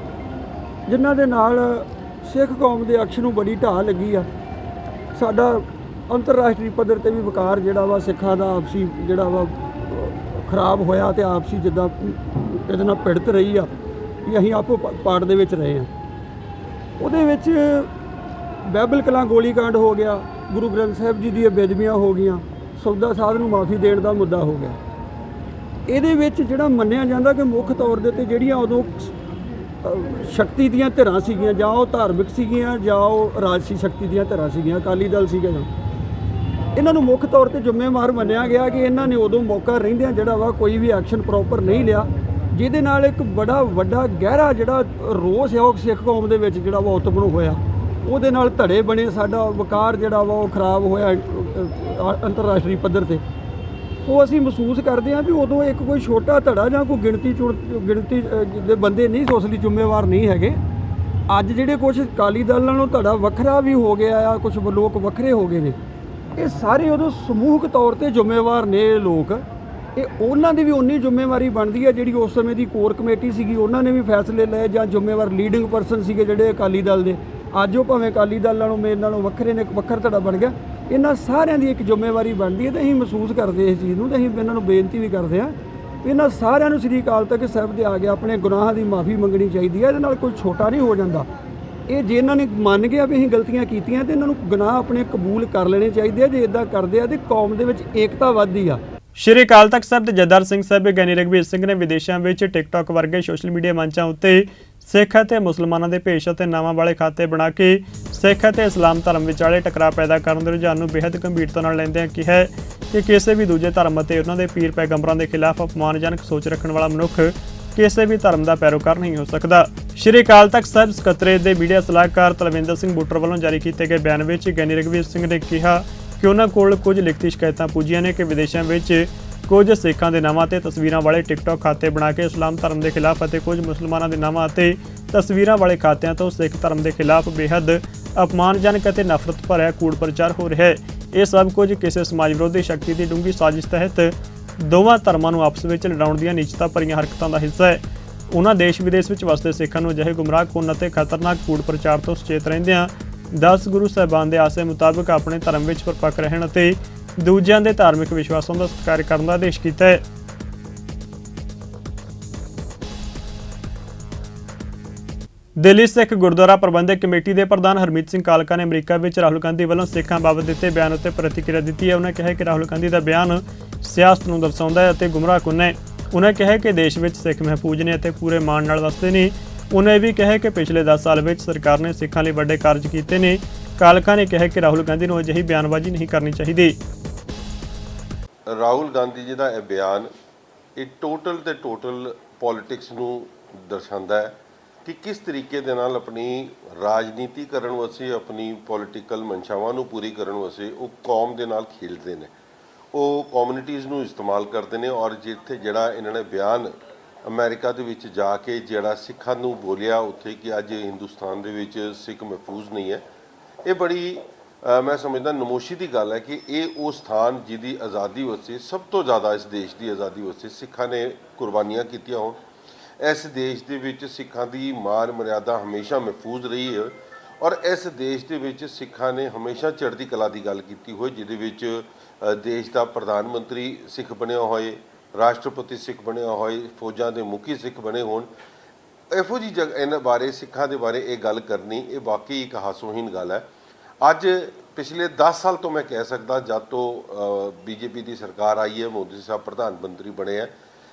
ਜਿਨ੍ਹਾਂ ਦੇ ਨਾਲ ਸਿੱਖ ਕੌਮ ਦੇ ਅਕਸ਼ ਨੂੰ ਬੜੀ ਢਾਹ ਲੱਗੀ ਆ। ਸਾਡਾ ਅੰਤਰਰਾਸ਼ਟਰੀ ਪੱਧਰ ਤੇ ਵੀ ਵਕਾਰ ਜਿਹੜਾ ਵਾ ਸਿੱਖਾਂ ਦਾ ਆਪਸੀ ਜਿਹੜਾ ਵਾ, ਖਰਾਬ ਹੋਇਆ ਤੇ ਆਪਸੀ ਜਿੱਦਾਂ ਇਹਦੇ ਨਾਲ ਪਿੜਤ ਰਹੀ ਆ ਵੀ ਅਸੀਂ ਆਪੋ ਪ- ਪਾੜ ਦੇ ਵਿੱਚ ਰਹੇ ਆ। ਉਹਦੇ ਵਿੱਚ ਬਹਿਬਲ ਕਲਾਂ ਗੋਲੀकांड ਹੋ ਗਿਆ, ਗੁਰੂ ਗ੍ਰੰਥ ਸਾਹਿਬ ਜੀ ਦੀਆਂ ਬੇਦਬੀਆਂ ਹੋ ਗਈਆਂ ਸੌਦਾ ਸਾਧ ਨੂੰ ਮਾਫੀ ਦੇਣ ਦਾ ਮੁੱਦਾ ਹੋ ਗਿਆ। ਇਹਦੇ ਵਿੱਚ ਜਿਹੜਾ ਮੰਨਿਆ ਜਾਂਦਾ ਕਿ ਮੁੱਖ ਤੌਰ ਦੇ ਉੱਤੇ ਜਿਹੜੀਆਂ ਉਦੋਂ ਸ਼ਕਤੀ ਦੀਆਂ ਧਿਰਾਂ ਸੀਗੀਆਂ, ਜਾਂ ਉਹ ਧਾਰਮਿਕ ਸੀਗੀਆਂ, ਜਾਂ ਉਹ ਰਾਜਸੀ ਸ਼ਕਤੀ ਦੀਆਂ ਧਿਰਾਂ ਸੀਗੀਆਂ, ਅਕਾਲੀ ਦਲ ਸੀਗਾ ਜਾਂ। ਇਹਨਾਂ ਨੂੰ ਮੁੱਖ ਤੌਰ ਤੇ ਜ਼ਿੰਮੇਵਾਰ ਮੰਨਿਆ ਗਿਆ ਕਿ ਇਹਨਾਂ ਨੇ ਉਦੋਂ ਮੌਕਾ ਰਹਿੰਦਿਆਂ ਜਿਹੜਾ ਵਾ ਕੋਈ ਵੀ ਐਕਸ਼ਨ ਪ੍ਰੋਪਰ ਨਹੀਂ ਲਿਆ, ਜਿਹਦੇ ਨਾਲ ਇੱਕ ਬੜਾ ਵੱਡਾ ਗਹਿਰਾ ਜਿਹੜਾ ਰੋਸ ਹੈ ਉਹ ਸਿੱਖ ਕੌਮ ਦੇ ਵਿੱਚ ਜਿਹੜਾ ਵਾ ਉਤਪਨ ਹੋਇਆ। ਉਹਦੇ ਨਾਲ ਧੜੇ ਬਣੇ, ਸਾਡਾ ਵਕਾਰ ਜਿਹੜਾ ਵਾ ਉਹ ਖਰਾਬ ਹੋਇਆ ਅੰਤਰਰਾਸ਼ਟਰੀ ਪੱਧਰ ਤੇ। ਸੋ ਅਸੀਂ ਮਹਿਸੂਸ ਕਰਦੇ ਹਾਂ ਵੀ ਉਦੋਂ ਇੱਕ ਕੋਈ ਛੋਟਾ ਧੜਾ ਜਾਂ ਕੋਈ ਗਿਣਤੀ ਚੁਣ, ਗਿਣਤੀ ਦੇ ਬੰਦੇ ਨਹੀਂ ਸੋ ਲਈ ਜ਼ਿੰਮੇਵਾਰ ਨਹੀਂ ਹੈਗੇ। ਅੱਜ ਜਿਹੜੇ ਕੁਝ ਅਕਾਲੀ ਦਲ ਨਾਲੋਂ ਧੜਾ ਵੱਖਰਾ ਵੀ ਹੋ ਗਿਆ ਆ ਕੁਝ ਲੋਕ ਵੱਖਰੇ ਹੋ ਗਏ ਨੇ, ਇਹ ਸਾਰੇ ਉਦੋਂ ਸਮੂਹਕ ਤੌਰ ਤੇ ਜ਼ਿੰਮੇਵਾਰ ਨੇ ਲੋਕ। ਇਹ ਉਹਨਾਂ ਦੀ ਵੀ ਉਨੀ ਜ਼ਿੰਮੇਵਾਰੀ ਬਣਦੀ ਹੈ ਜਿਹੜੀ ਉਸ ਸਮੇਂ ਦੀ ਕੋਰ ਕਮੇਟੀ ਸੀਗੀ। ਉਹਨਾਂ ਨੇ ਵੀ ਫੈਸਲੇ ਲਏ ਜਾਂ ਜ਼ਿੰਮੇਵਾਰ ਲੀਡਿੰਗ ਪਰਸਨ ਸੀਗੇ ਜਿਹੜੇ ਅਕਾਲੀ ਦਲ ਦੇ। ਅੱਜ ਉਹ ਭਾਵੇਂ ਅਕਾਲੀ ਦਲ ਨਾਲੋਂ ਮੇਰੇ ਨਾਲੋਂ ਵੱਖਰੇ ਨੇ ਇੱਕ ਵੱਖਰ ਧੜਾ ਬਣ ਗਿਆ। ਇਹਨਾਂ ਸਾਰਿਆਂ ਦੀ ਇੱਕ ਜ਼ਿੰਮੇਵਾਰੀ ਬਣਦੀ ਹੈ ਤੇ ਅਸੀਂ ਮਹਿਸੂਸ ਕਰਦੇ ਇਸ ਚੀਜ਼ ਨੂੰ ਤੇ ਅਸੀਂ ਇਹਨਾਂ ਨੂੰ ਬੇਨਤੀ ਵੀ ਕਰਦੇ ਹਾਂ ਇਹਨਾਂ ਸਾਰਿਆਂ ਨੂੰ ਸ੍ਰੀ ਅਕਾਲ ਤਖਤ ਸਾਹਿਬ ਦੇ ਆ ਕੇ ਆਪਣੇ ਗੁਨਾਹਾਂ ਦੀ ਮਾਫੀ ਮੰਗਣੀ ਚਾਹੀਦੀ ਹੈ, ਇਹਦੇ ਨਾਲ ਕੋਈ ਛੋਟਾ ਨਹੀਂ ਹੋ ਜਾਂਦਾ। ਇਹ ਜੇ ਇਹਨਾਂ ਨੇ ਮੰਨ ਗਿਆ ਵੀ ਅਸੀਂ ਗਲਤੀਆਂ ਕੀਤੀਆਂ ਤੇ ਇਹਨਾਂ ਨੂੰ ਗੁਨਾਹ ਆਪਣੇ ਕਬੂਲ ਕਰ ਲੈਣੇ ਚਾਹੀਦੇ ਆ, ਜੇ ਇਦਾਂ ਕਰਦੇ ਆ ਤੇ ਕੌਮ ਦੇ ਵਿੱਚ ਏਕਤਾ ਵੱਧਦੀ ਆ। ਸ਼੍ਰੀ ਅਕਾਲ ਤਖਤ ਸਾਹਿਬ ਦੇ ਜੱਦਰ ਸਿੰਘ ਸਾਹਿਬ ਗਿਆਨੀ ਰਘਬੀਰ ਸਿੰਘ ਨੇ ਵਿਦੇਸ਼ਾਂ ਵਿੱਚ ਟਿਕਟੌਕ ਵਰਗੇ ਸੋਸ਼ਲ ਮੀਡੀਆ ਮੰਚਾਂ ਉੱਤੇ ਸਿੱਖ ਅਤੇ ਮੁਸਲਮਾਨਾਂ ਦੇ ਭੇਸ਼ ਅਤੇ ਨਾਵਾਂ ਵਾਲੇ ਖਾਤੇ ਬਣਾ ਕੇ ਸਿੱਖ ਅਤੇ ਇਸਲਾਮ ਧਰਮ ਵਿਚਾਲੇ ਟਕਰਾਅ ਪੈਦਾ ਕਰਨ ਦੇ ਰੁਝਾਨ ਨੂੰ ਬੇहद ਗੰਭੀਰਤਾ ਨਾਲ ਲੈਂਦਿਆਂ ਕਿਹਾ ਕਿ ਕਿਸੇ ਵੀ ਦੂਜੇ ਧਰਮ ਅਤੇ ਉਹਨਾਂ ਦੇ ਪੀਰ ਪੈਗੰਬਰਾਂ ਦੇ ਖਿਲਾਫ ਅਪਮਾਨਜਨਕ ਸੋਚ ਰੱਖਣ ਵਾਲਾ ਮਨੁੱਖ ਕਿਸੇ ਵੀ ਧਰਮ ਦਾ ਪੈਰੋਕਾਰ ਨਹੀਂ ਹੋ ਸਕਦਾ। ਸ਼੍ਰੀ ਅਕਾਲ ਤਖਤ ਸਾਹਿਬ ਸਕੱਤਰੇਤ ਦੇ ਮੀਡੀਆ ਸਲਾਹਕਾਰ ਤਲਵਿੰਦਰ ਸਿੰਘ ਬੁੱਟਰ ਵੱਲੋਂ ਜਾਰੀ ਕੀਤੇ ਗਏ ਬਿਆਨ ਵਿੱਚ ਗਿਆਨੀ ਰਘਵੀਰ ਸਿੰਘ ਨੇ ਕਿਹਾ ਕਿ ਉਹਨਾਂ ਕੋਲ ਕੁਝ ਲਿਖਤੀ ਸ਼ਿਕਾਇਤਾਂ ਪੁੱਜੀਆਂ ਨੇ ਕਿ ਵਿਦੇਸ਼ਾਂ ਵਿੱਚ ਕੁਝ ਸਿੱਖਾਂ ਦੇ ਨਾਵਾਂ ਤੇ ਤਸਵੀਰਾਂ ਵਾਲੇ ਟਿਕਟੌਕ ਖਾਤੇ ਬਣਾ ਕੇ ਇਸਲਾਮ ਧਰਮ ਦੇ ਖਿਲਾਫ ਅਤੇ ਕੁਝ ਮੁਸਲਮਾਨਾਂ ਦੇ ਨਾਵਾਂ ਅਤੇ ਤਸਵੀਰਾਂ ਵਾਲੇ ਖਾਤਿਆਂ ਤੋਂ ਸਿੱਖ ਧਰਮ ਦੇ ਖਿਲਾਫ ਬੇਹੱਦ ਅਪਮਾਨਜਨਕ ਅਤੇ ਨਫ਼ਰਤ ਭਰਿਆ ਕੂੜ ਪ੍ਰਚਾਰ ਹੋ ਰਿਹਾ ਹੈ। ਇਹ ਸਭ ਕੁਝ ਕਿਸੇ ਸਮਾਜ ਵਿਰੋਧੀ ਸ਼ਕਤੀ ਦੀ ਡੂੰਘੀ ਸਾਜ਼ਿਸ਼ ਤਹਿਤ ਦੋਵਾਂ ਧਰਮਾਂ ਨੂੰ ਆਪਸ ਵਿੱਚ ਲੜਾਉਣ ਦੀਆਂ ਨਿਸ਼ਚਤਾ ਭਰੀਆਂ ਹਰਕਤਾਂ ਦਾ ਹਿੱਸਾ ਹੈ। ਉਹਨਾਂ ਦੇਸ਼ ਵਿਦੇਸ਼ ਵਿੱਚ ਵਸਦੇ ਸਿੱਖਾਂ ਨੂੰ ਅਜਿਹੇ ਗੁੰਮਰਾਹਕੁੰਨ ਅਤੇ ਖਤਰਨਾਕ ਕੂੜ ਪ੍ਰਚਾਰ ਤੋਂ ਸੁਚੇਤ ਰਹਿੰਦਿਆਂ 10 ਗੁਰੂ ਸਾਹਿਬਾਨ ਦੇ ਆਸੇ ਮੁਤਾਬਕ ਆਪਣੇ ਧਰਮ ਵਿੱਚ ਪਰਪੱਕ ਰਹਿਣ ਅਤੇ ਦੂਜਿਆਂ ਦੇ ਧਾਰਮਿਕ ਵਿਸ਼ਵਾਸਾਂ ਦਾ ਸਤਿਕਾਰ ਕਰਨ ਦਾ ਆਦੇਸ਼ ਕੀਤਾ ਹੈ। ਦਿੱਲੀ ਸਿੱਖ ਗੁਰਦੁਆਰਾ ਪ੍ਰਬੰਧਕ ਕਮੇਟੀ ਦੇ ਪ੍ਰਧਾਨ ਹਰਮੀਤ ਸਿੰਘ ਕਾਲਕਾ ਨੇ ਅਮਰੀਕਾ ਵਿੱਚ ਰਾਹੁਲ ਗਾਂਧੀ ਵੱਲੋਂ ਸਿੱਖਾਂ ਬਾਬਤ ਦਿੱਤੇ ਬਿਆਨ ਉੱਤੇ ਪ੍ਰਤੀਕਿਰਿਆ ਦਿੱਤੀ ਹੈ। ਉਹਨਾਂ ਕਿਹਾ ਕਿ ਰਾਹੁਲ ਗਾਂਧੀ ਦਾ ਬਿਆਨ ਸਿਆਸਤ ਨੂੰ ਦਰਸਾਉਂਦਾ ਹੈ ਅਤੇ ਗੁੰਮਰਾਹਕੁੰਨ ਹੈ? ਉਹਨਾਂ ਕਿਹਾ ਕਿ ਦੇਸ਼ ਵਿੱਚ ਸਿੱਖ ਮਹਿਫੂਜ਼ ਨੇ ਅਤੇ ਪੂਰੇ ਮਾਣ ਨਾਲ ਵਸਦੇ ਨੇ। ਉਹਨਾਂ ਇਹ ਵੀ ਕਿਹਾ ਕਿ ਪਿਛਲੇ 10 ਸਾਲ ਵਿੱਚ ਸਰਕਾਰ ਨੇ ਸਿੱਖਾਂ ਲਈ ਵੱਡੇ ਕਾਰਜ ਕੀਤੇ ਨੇ। ਕਾਲਕਾ ਨੇ ਕਿਹਾ ਕਿ ਰਾਹੁਲ ਗਾਂਧੀ ਨੂੰ ਅਜਿਹੀ ਬਿਆਨਬਾਜ਼ੀ ਨਹੀਂ ਕਰਨੀ ਚਾਹੀਦੀ। ਰਾਹੁਲ ਗਾਂਧੀ ਜੀ ਦਾ ਇਹ ਬਿਆਨ ਇਹ ਟੋਟਲ ਤੇ ਟੋਟਲ ਪੋਲਿਟਿਕਸ ਨੂੰ ਦਰਸਾਉਂਦਾ ਹੈ ਕਿ ਕਿਸ ਤਰੀਕੇ ਦੇ ਨਾਲ ਆਪਣੀ ਰਾਜਨੀਤੀ ਕਰਨ ਵਾਸਤੇ, ਆਪਣੀ ਪੋਲਿਟੀਕਲ ਮਨਸ਼ਾਵਾਂ ਨੂੰ ਪੂਰੀ ਕਰਨ ਵਾਸਤੇ ਉਹ ਕੌਮ ਦੇ ਨਾਲ ਖੇਡਦੇ ਨੇ। ਉਹ ਕਮਿਊਨਿਟੀਆਂ ਨੂੰ ਇਸਤੇਮਾਲ ਕਰਦੇ ਨੇ ਔਰ ਜਿੱਥੇ ਜਿਹੜਾ ਇਹਨਾਂ ਨੇ ਬਿਆਨ ਅਮਰੀਕਾ ਦੇ ਵਿੱਚ ਜਾ ਕੇ ਜਿਹੜਾ ਸਿੱਖਾਂ ਨੂੰ ਬੋਲਿਆ, ਉੱਥੇ ਕਿ ਅੱਜ ਹਿੰਦੁਸਤਾਨ ਦੇ ਵਿੱਚ ਸਿੱਖ ਮਹਿਫੂਜ਼ ਨਹੀਂ ਹੈ। ਇਹ ਬੜੀ ਮੈਂ ਸਮਝਦਾ ਨਮੋਸ਼ੀ ਦੀ ਗੱਲ ਹੈ ਕਿ ਇਹ ਉਹ ਸਥਾਨ ਜਿਹਦੀ ਆਜ਼ਾਦੀ ਵਾਸਤੇ ਸਭ ਤੋਂ ਜ਼ਿਆਦਾ ਇਸ ਦੇਸ਼ ਦੀ ਆਜ਼ਾਦੀ ਵਾਸਤੇ ਸਿੱਖਾਂ ਨੇ ਕੁਰਬਾਨੀਆਂ ਕੀਤੀਆਂ ਹੋਣ। ਇਸ ਦੇਸ਼ ਦੇ ਵਿੱਚ ਸਿੱਖਾਂ ਦੀ ਮਾਨ ਮਰਿਆਦਾ ਹਮੇਸ਼ਾ ਮਹਿਫੂਜ਼ ਰਹੀ ਹੈ ਔਰ ਇਸ ਦੇਸ਼ ਦੇ ਵਿੱਚ ਸਿੱਖਾਂ ਨੇ ਹਮੇਸ਼ਾ ਚੜ੍ਹਦੀ ਕਲਾ ਦੀ ਗੱਲ ਕੀਤੀ ਹੋਈ, ਜਿਹਦੇ ਵਿੱਚ ਦੇਸ਼ ਦਾ ਪ੍ਰਧਾਨ ਮੰਤਰੀ ਸਿੱਖ ਬਣਿਆ ਹੋਏ, ਰਾਸ਼ਟਰਪਤੀ ਸਿੱਖ ਬਣਿਆ ਹੋਏ, ਫੌਜਾਂ ਦੇ ਮੁਖੀ ਸਿੱਖ ਬਣੇ ਹੋਣ। ਇਹੋ ਜੀ ਜਗ ਇਹਨਾਂ ਬਾਰੇ, ਸਿੱਖਾਂ ਦੇ ਬਾਰੇ ਇਹ ਗੱਲ ਕਰਨੀ, ਇਹ ਵਾਕਈ ਇੱਕ ਹਾਸੋਹੀਨ ਗੱਲ ਹੈ। ਅੱਜ ਪਿਛਲੇ 10 ਸਾਲ ਤੋਂ ਮੈਂ ਕਹਿ ਸਕਦਾ ਜਦ ਤੋਂ ਬੀਜੇਪੀ ਦੀ ਸਰਕਾਰ ਆਈ ਹੈ ਮੋਦੀ ਸਾਹਿਬ ਪ੍ਰਧਾਨ ਮੰਤਰੀ ਬਣੇ ਆ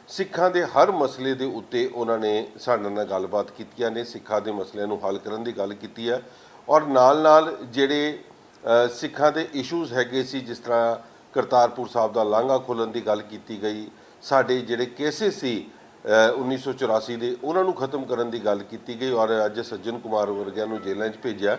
ਸਿੱਖਾਂ ਦੇ ਹਰ ਮਸਲੇ ਦੇ ਉੱਤੇ ਉਹਨਾਂ ਨੇ ਸਾਡੇ ਨਾਲ ਗੱਲਬਾਤ ਕੀਤੀਆਂ ਨੇ ਸਿੱਖਾਂ ਦੇ ਮਸਲਿਆਂ ਨੂੰ ਹੱਲ ਕਰਨ ਦੀ ਗੱਲ ਕੀਤੀ ਹੈ ਔਰ ਨਾਲ-ਨਾਲ ਜਿਹੜੇ ਸਿੱਖਾਂ ਦੇ ਇਸ਼ੂਜ਼ ਹੈਗੇ ਸੀ ਜਿਸ ਤਰ੍ਹਾਂ ਕਰਤਾਰਪੁਰ ਸਾਹਿਬ ਦਾ ਲਾਂਘਾ ਖੋਲ੍ਹਣ ਦੀ ਗੱਲ ਕੀਤੀ ਗਈ ਸਾਡੇ ਜਿਹੜੇ ਕੇਸਿਸ ਸੀ ਅ, 1984 ਦੇ ਉਹਨਾਂ ਨੂੰ ਖਤਮ ਕਰਨ ਦੀ ਗੱਲ ਕੀਤੀ ਗਈ ਔਰ ਅੱਜ ਸੱਜਣ ਕੁਮਾਰ ਵਰਗਿਆਂ ਨੂੰ ਜੇਲ੍ਹਾਂ 'ਚ ਭੇਜਿਆ।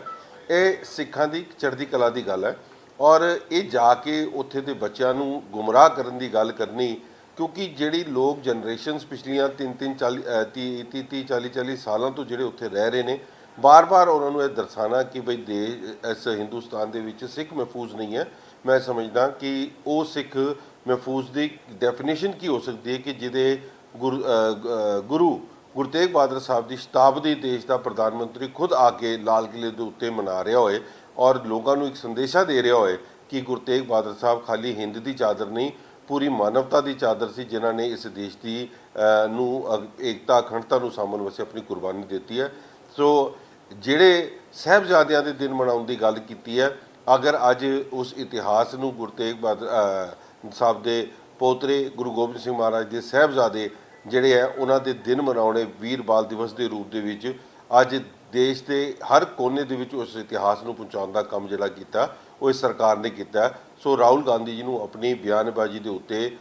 ਇਹ ਸਿੱਖਾਂ ਦੀ, ਚੜ੍ਹਦੀ ਕਲਾ ਦੀ ਗੱਲ ਹੈ। ਔਰ ਇਹ ਜਾ ਕੇ ਉੱਥੇ ਦੇ ਬੱਚਿਆਂ ਨੂੰ ਗੁੰਮਰਾਹ ਕਰਨ ਦੀ ਗੱਲ ਕਰਨੀ, ਕਿਉਂਕਿ ਜਿਹੜੀ ਲੋਕ ਜਨਰੇਸ਼ਨਸ ਪਿਛਲੀਆਂ 3 3 40 30 30 40 40 ਸਾਲਾਂ ਤੋਂ ਜਿਹੜੇ ਉੱਥੇ ਰਹਿ ਰਹੇ ਨੇ, ਬਾਰ-ਬਾਰ ਉਹਨਾਂ ਨੂੰ ਇਹ ਦਰਸਾਉਣਾ ਕਿ ਬਈ ਦੇਸ਼ ਇਸ ਹਿੰਦੁਸਤਾਨ ਦੇ ਵਿੱਚ ਸਿੱਖ ਮਹਿਫੂਜ਼ ਨਹੀਂ ਹੈ। ਮੈਂ ਸਮਝਦਾ ਕਿ ਉਹ ਸਿੱਖ ਮਹਿਫੂਜ਼ ਦੀ ਡੈਫੀਨੇਸ਼ਨ ਕੀ ਹੋ ਸਕਦੀ ਹੈ ਕਿ ਜਿਹਦੇ ਗੁਰੂ ਗੁਰੂ ਤੇਗ ਬਹਾਦਰ ਸਾਹਿਬ ਦੀ ਸ਼ਤਾਬਦੀ ਦੇਸ਼ ਦਾ ਪ੍ਰਧਾਨ ਮੰਤਰੀ ਖੁਦ ਆ ਕੇ ਲਾਲ ਕਿਲੇ ਦੇ ਉੱਤੇ ਮਨਾ ਰਿਹਾ ਹੋਏ ਔਰ ਲੋਕਾਂ ਨੂੰ ਇੱਕ ਸੰਦੇਸ਼ਾ ਦੇ ਰਿਹਾ ਹੋਏ ਕਿ ਗੁਰੂ ਤੇਗ ਬਹਾਦਰ ਸਾਹਿਬ ਖਾਲੀ ਹਿੰਦ ਦੀ ਚਾਦਰ ਨਹੀਂ, ਪੂਰੀ ਮਾਨਵਤਾ ਦੀ ਚਾਦਰ ਸੀ ਜਿਨ੍ਹਾਂ ਨੇ ਇਸ ਦੇਸ਼ ਦੀ ਨੂੰ ਅ- ਏਕਤਾ, ਅਖੰਡਤਾ ਨੂੰ ਸਾਂਭਣ ਵਾਸਤੇ ਆਪਣੀ ਕੁਰਬਾਨੀ ਦਿੱਤੀ ਹੈ। ਸੋ ਜਿਹੜੇ ਸਹਿਬਜ਼ਾਦਿਆਂ ਦੇ ਦਿਨ ਮਨਾਉਣ ਦੀ ਗੱਲ ਕੀਤੀ ਹੈ, ਅਗਰ ਅੱਜ ਉਸ ਇਤਿਹਾਸ ਨੂੰ ਗੁਰੂ ਤੇਗ ਬਹਾਦਰ ਸਾਹਿਬ ਦੇ ਪੋਤਰੇ ਗੁਰੂ ਗੋਬਿੰਦ ਸਿੰਘ ਮਹਾਰਾਜ ਦੇ ਸਹਿਬਜ਼ਾਦੇ ਜਿਹੜੇ ਹੈ ਉਹਨਾਂ ਦੇ ਦਿਨ ਮਨਾਉਣੇ ਵੀਰ ਬਾਲ ਦਿਵਸ ਦੇ ਰੂਪ ਦੇ ਵਿੱਚ ਅੱਜ ਦੇਸ਼ ਦੇ ਹਰ ਕੋਨੇ ਦੇ ਵਿੱਚ ਉਸ ਇਤਿਹਾਸ ਨੂੰ ਪਹੁੰਚਾਉਣ ਦਾ ਕੰਮ ਜਿਹੜਾ ਕੀਤਾ, ਉਹ ਇਸ ਸਰਕਾਰ ਨੇ ਕੀਤਾ। ਸੋ ਰਾਹੁਲ ਗਾਂਧੀ ਜੀ ਨੂੰ ਆਪਣੀ ਬਿਆਨਬਾਜ਼ੀ ਦੇ ਉੱਤੇ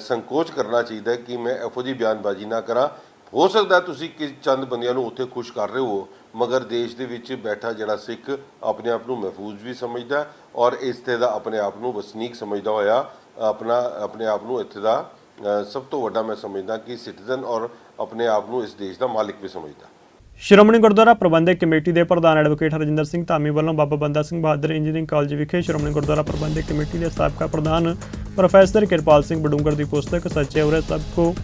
ਸੰਕੋਚ ਕਰਨਾ ਚਾਹੀਦਾ ਕਿ ਮੈਂ ਇਹੋ ਜਿਹੀ ਬਿਆਨਬਾਜ਼ੀ ਨਾ ਕਰਾਂ। ਹੋ ਸਕਦਾ ਤੁਸੀਂ ਕਿ ਚੰਦ ਬੰਦਿਆਂ ਨੂੰ ਉੱਥੇ ਖੁਸ਼ ਕਰ ਰਹੇ ਹੋ, ਮਗਰ ਦੇਸ਼ ਦੇ ਵਿੱਚ ਬੈਠਾ ਜਿਹੜਾ ਸਿੱਖ ਆਪਣੇ ਆਪ ਨੂੰ ਮਹਿਫੂਜ਼ ਵੀ ਸਮਝਦਾ ਔਰ ਇਸ ਤੇ ਦਾ ਆਪਣੇ ਆਪ ਨੂੰ ਵਸਨੀਕ ਸਮਝਦਾ ਹੋਇਆ, ਆਪਣਾ, ਆਪਣੇ ਆਪ ਨੂੰ ਇੱਥੇ ਦਾ ਸਭ ਤੋਂ ਵੱਡਾ ਮੈਂ ਸਮਝਦਾ ਕਿ ਸਿਟੀਜ਼ਨ ਔਰ ਆਪਣੇ ਆਪ ਨੂੰ ਇਸ ਦੇਸ਼ ਦਾ ਮਾਲਿਕ ਵੀ ਸਮਝਦਾ। ਸ਼੍ਰੋਮਣੀ ਗੁਰਦੁਆਰਾ ਪ੍ਰਬੰਧਕ ਕਮੇਟੀ ਦੇ ਪ੍ਰਧਾਨ ਐਡਵੋਕੇਟ ਹਰਜਿੰਦਰ ਸਿੰਘ ਧਾਮੀ ਵੱਲੋਂ ਬਾਬਾ ਬੰਦਾ ਸਿੰਘ ਬਹਾਦਰ ਇੰਜੀਨੀਅਰਿੰਗ ਕਾਲਜ ਵਿਖੇ ਸ਼੍ਰੋਮਣੀ ਗੁਰਦੁਆਰਾ ਪ੍ਰਬੰਧਕ ਕਮੇਟੀ ਦੇ ਸਾਬਕਾ ਪ੍ਰਧਾਨ ਪ੍ਰੋਫੈਸਰ ਕਿਰਪਾਲ ਸਿੰਘ ਬਡੂੰਗਰ ਦੀ ਪੁਸਤਕ ਸੱਚੇ ਉਰੇ ਸਭ ਕੋ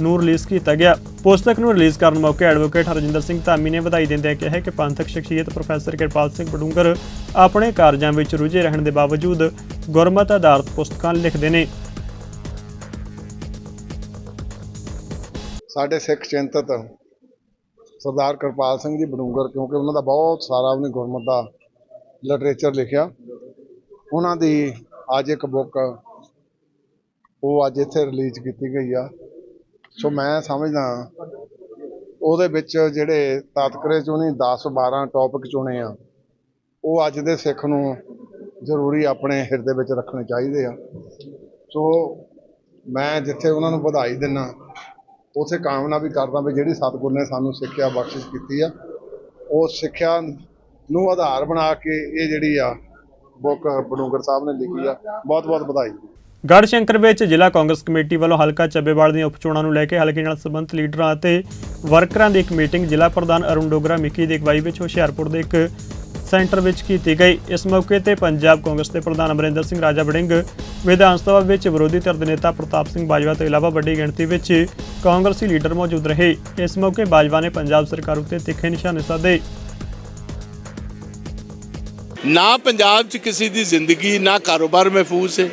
ਨੂੰ ਰਿਲੀਜ਼ ਕੀਤਾ ਗਿਆ। ਪੁਸਤਕ ਨੂੰ ਰਿਲੀਜ਼ ਕਰਨ ਮੌਕੇ ਐਡਵੋਕੇਟ ਹਰਜਿੰਦਰ ਸਿੰਘ ਧਾਮੀ ਨੇ ਵਧਾਈ ਦਿੰਦਿਆਂ ਕਿਹਾ ਕਿ ਪੰਥਕ ਸ਼ਖਸੀਅਤ ਪ੍ਰੋਫੈਸਰ ਕਿਰਪਾਲ ਸਿੰਘ ਬਡੂੰਗਰ ਆਪਣੇ ਕਾਰਜਾਂ ਵਿੱਚ ਰੁੱਝੇ ਰਹਿਣ ਦੇ ਬਾਵਜੂਦ ਗੁਰਮਤਿ ਆਧਾਰਿਤ ਪੁਸਤਕਾਂ ਲਿਖਦੇ ਨੇ। ਸਾਡੇ ਸਿੱਖ ਚਿੰਤਤ ਸਰਦਾਰ ਕਿਰਪਾਲ ਸਿੰਘ ਜੀ ਬਡੂੰਗਰ, ਕਿਉਂਕਿ ਉਹਨਾਂ ਦਾ ਬਹੁਤ ਸਾਰਾ ਉਹਨੇ ਗੁਰਮਤ ਦਾ ਲਿਟਰੇਚਰ ਲਿਖਿਆ। ਉਹਨਾਂ ਦੀ ਅੱਜ ਇੱਕ ਬੁੱਕ ਉਹ ਅੱਜ ਇੱਥੇ ਰਿਲੀਜ਼ ਕੀਤੀ ਗਈ ਆ। ਸੋ ਮੈਂ ਸਮਝਦਾ ਉਹਦੇ ਵਿੱਚ ਜਿਹੜੇ ਤਾਤਕਰੇ ਚ ਉਹਨੇ 10 12 ਟੌਪਿਕ ਚੁਣੇ ਆ, ਉਹ ਅੱਜ ਦੇ ਸਿੱਖ ਨੂੰ ਜ਼ਰੂਰੀ ਆਪਣੇ ਹਿਰਦੇ ਵਿੱਚ ਰੱਖਣੇ ਚਾਹੀਦੇ ਆ। ਸੋ ਮੈਂ ਜਿੱਥੇ ਉਹਨਾਂ ਨੂੰ ਵਧਾਈ ਦਿੰਨਾ ਉਥੇ ਕਾਮਨਾ ਵੀ ਕਰਦਾ ਵੀ ਜਿਹੜੀ ਸਤਿਗੁਰ ਨੇ ਸਾਨੂੰ ਸਿੱਖਿਆ, ਬਖਸ਼ਿਸ਼ ਕੀਤੀ ਆ। ਉਹ ਸਿੱਖਿਆ ਨੂੰ ਆਧਾਰ ਬਣਾ ਕੇ ਇਹ ਜਿਹੜੀ ਆ, ਬੁੱਕ ਬਡੂੰਗਰ ਸਾਹਿਬ ਨੇ ਲਿਖੀ ਆ ਬਹੁਤ ਬਹੁਤ ਵਧਾਈ। ਗੜਸ਼ੰਕਰ ਵਿੱਚ ਜ਼ਿਲ੍ਹਾ ਕਾਂਗਰਸ ਕਮੇਟੀ ਵੱਲੋਂ ਹਲਕਾ ਚੱਬੇਵਾਲ ਦੀਆਂ ਉਪਚੋਣਾਂ ਨੂੰ ਲੈ ਕੇ ਹਲਕੇ ਨਾਲ ਸੰਬੰਧਿਤ ਲੀਡਰਾਂ ਅਤੇ ਵਰਕਰਾਂ ਦੀ ਇੱਕ ਮੀਟਿੰਗ ਜ਼ਿਲ੍ਹਾ ਪ੍ਰਧਾਨ ਅਰੁਣ ਡੋਗਰਾ, ਮਿੱਕੀ ਦੀ ਅਗਵਾਈ ਵਿੱਚ ਹੁਸ਼ਿਆਰਪੁਰ ਦੇ ਇੱਕ ਸੈਂਟਰ ਵਿੱਚ ਕੀਤੀ ਗਈ। ਇਸ ਮੌਕੇ ਤੇ ਪੰਜਾਬ ਕਾਂਗਰਸ ਦੇ ਪ੍ਰਧਾਨ ਅਮਰਿੰਦਰ ਸਿੰਘ ਰਾਜਾ ਵੜਿੰਗ, ਵਿਧਾਨ ਸਭਾ ਵਿੱਚ ਵਿਰੋਧੀ ਧਿਰ ਦੇ ਨੇਤਾ ਪ੍ਰਤਾਪ ਸਿੰਘ ਬਾਜਵਾ ਤੋਂ ਇਲਾਵਾ ਵੱਡੀ ਗਿਣਤੀ ਵਿੱਚ ਕਾਂਗਰਸੀ ਲੀਡਰ ਮੌਜੂਦ ਰਹੇ। ਇਸ ਮੌਕੇ ਬਾਜਵਾ ਨੇ ਪੰਜਾਬ ਸਰਕਾਰ ਉੱਤੇ ਤਿੱਖੇ ਨਿਸ਼ਾਨੇ ਸਾਧੇ। ਨਾ ਪੰਜਾਬ 'ਚ ਕਿਸੇ ਦੀ ਜ਼ਿੰਦਗੀ, ਨਾ ਕਾਰੋਬਾਰ ਮਹਿਫੂਜ਼ ਹੈ।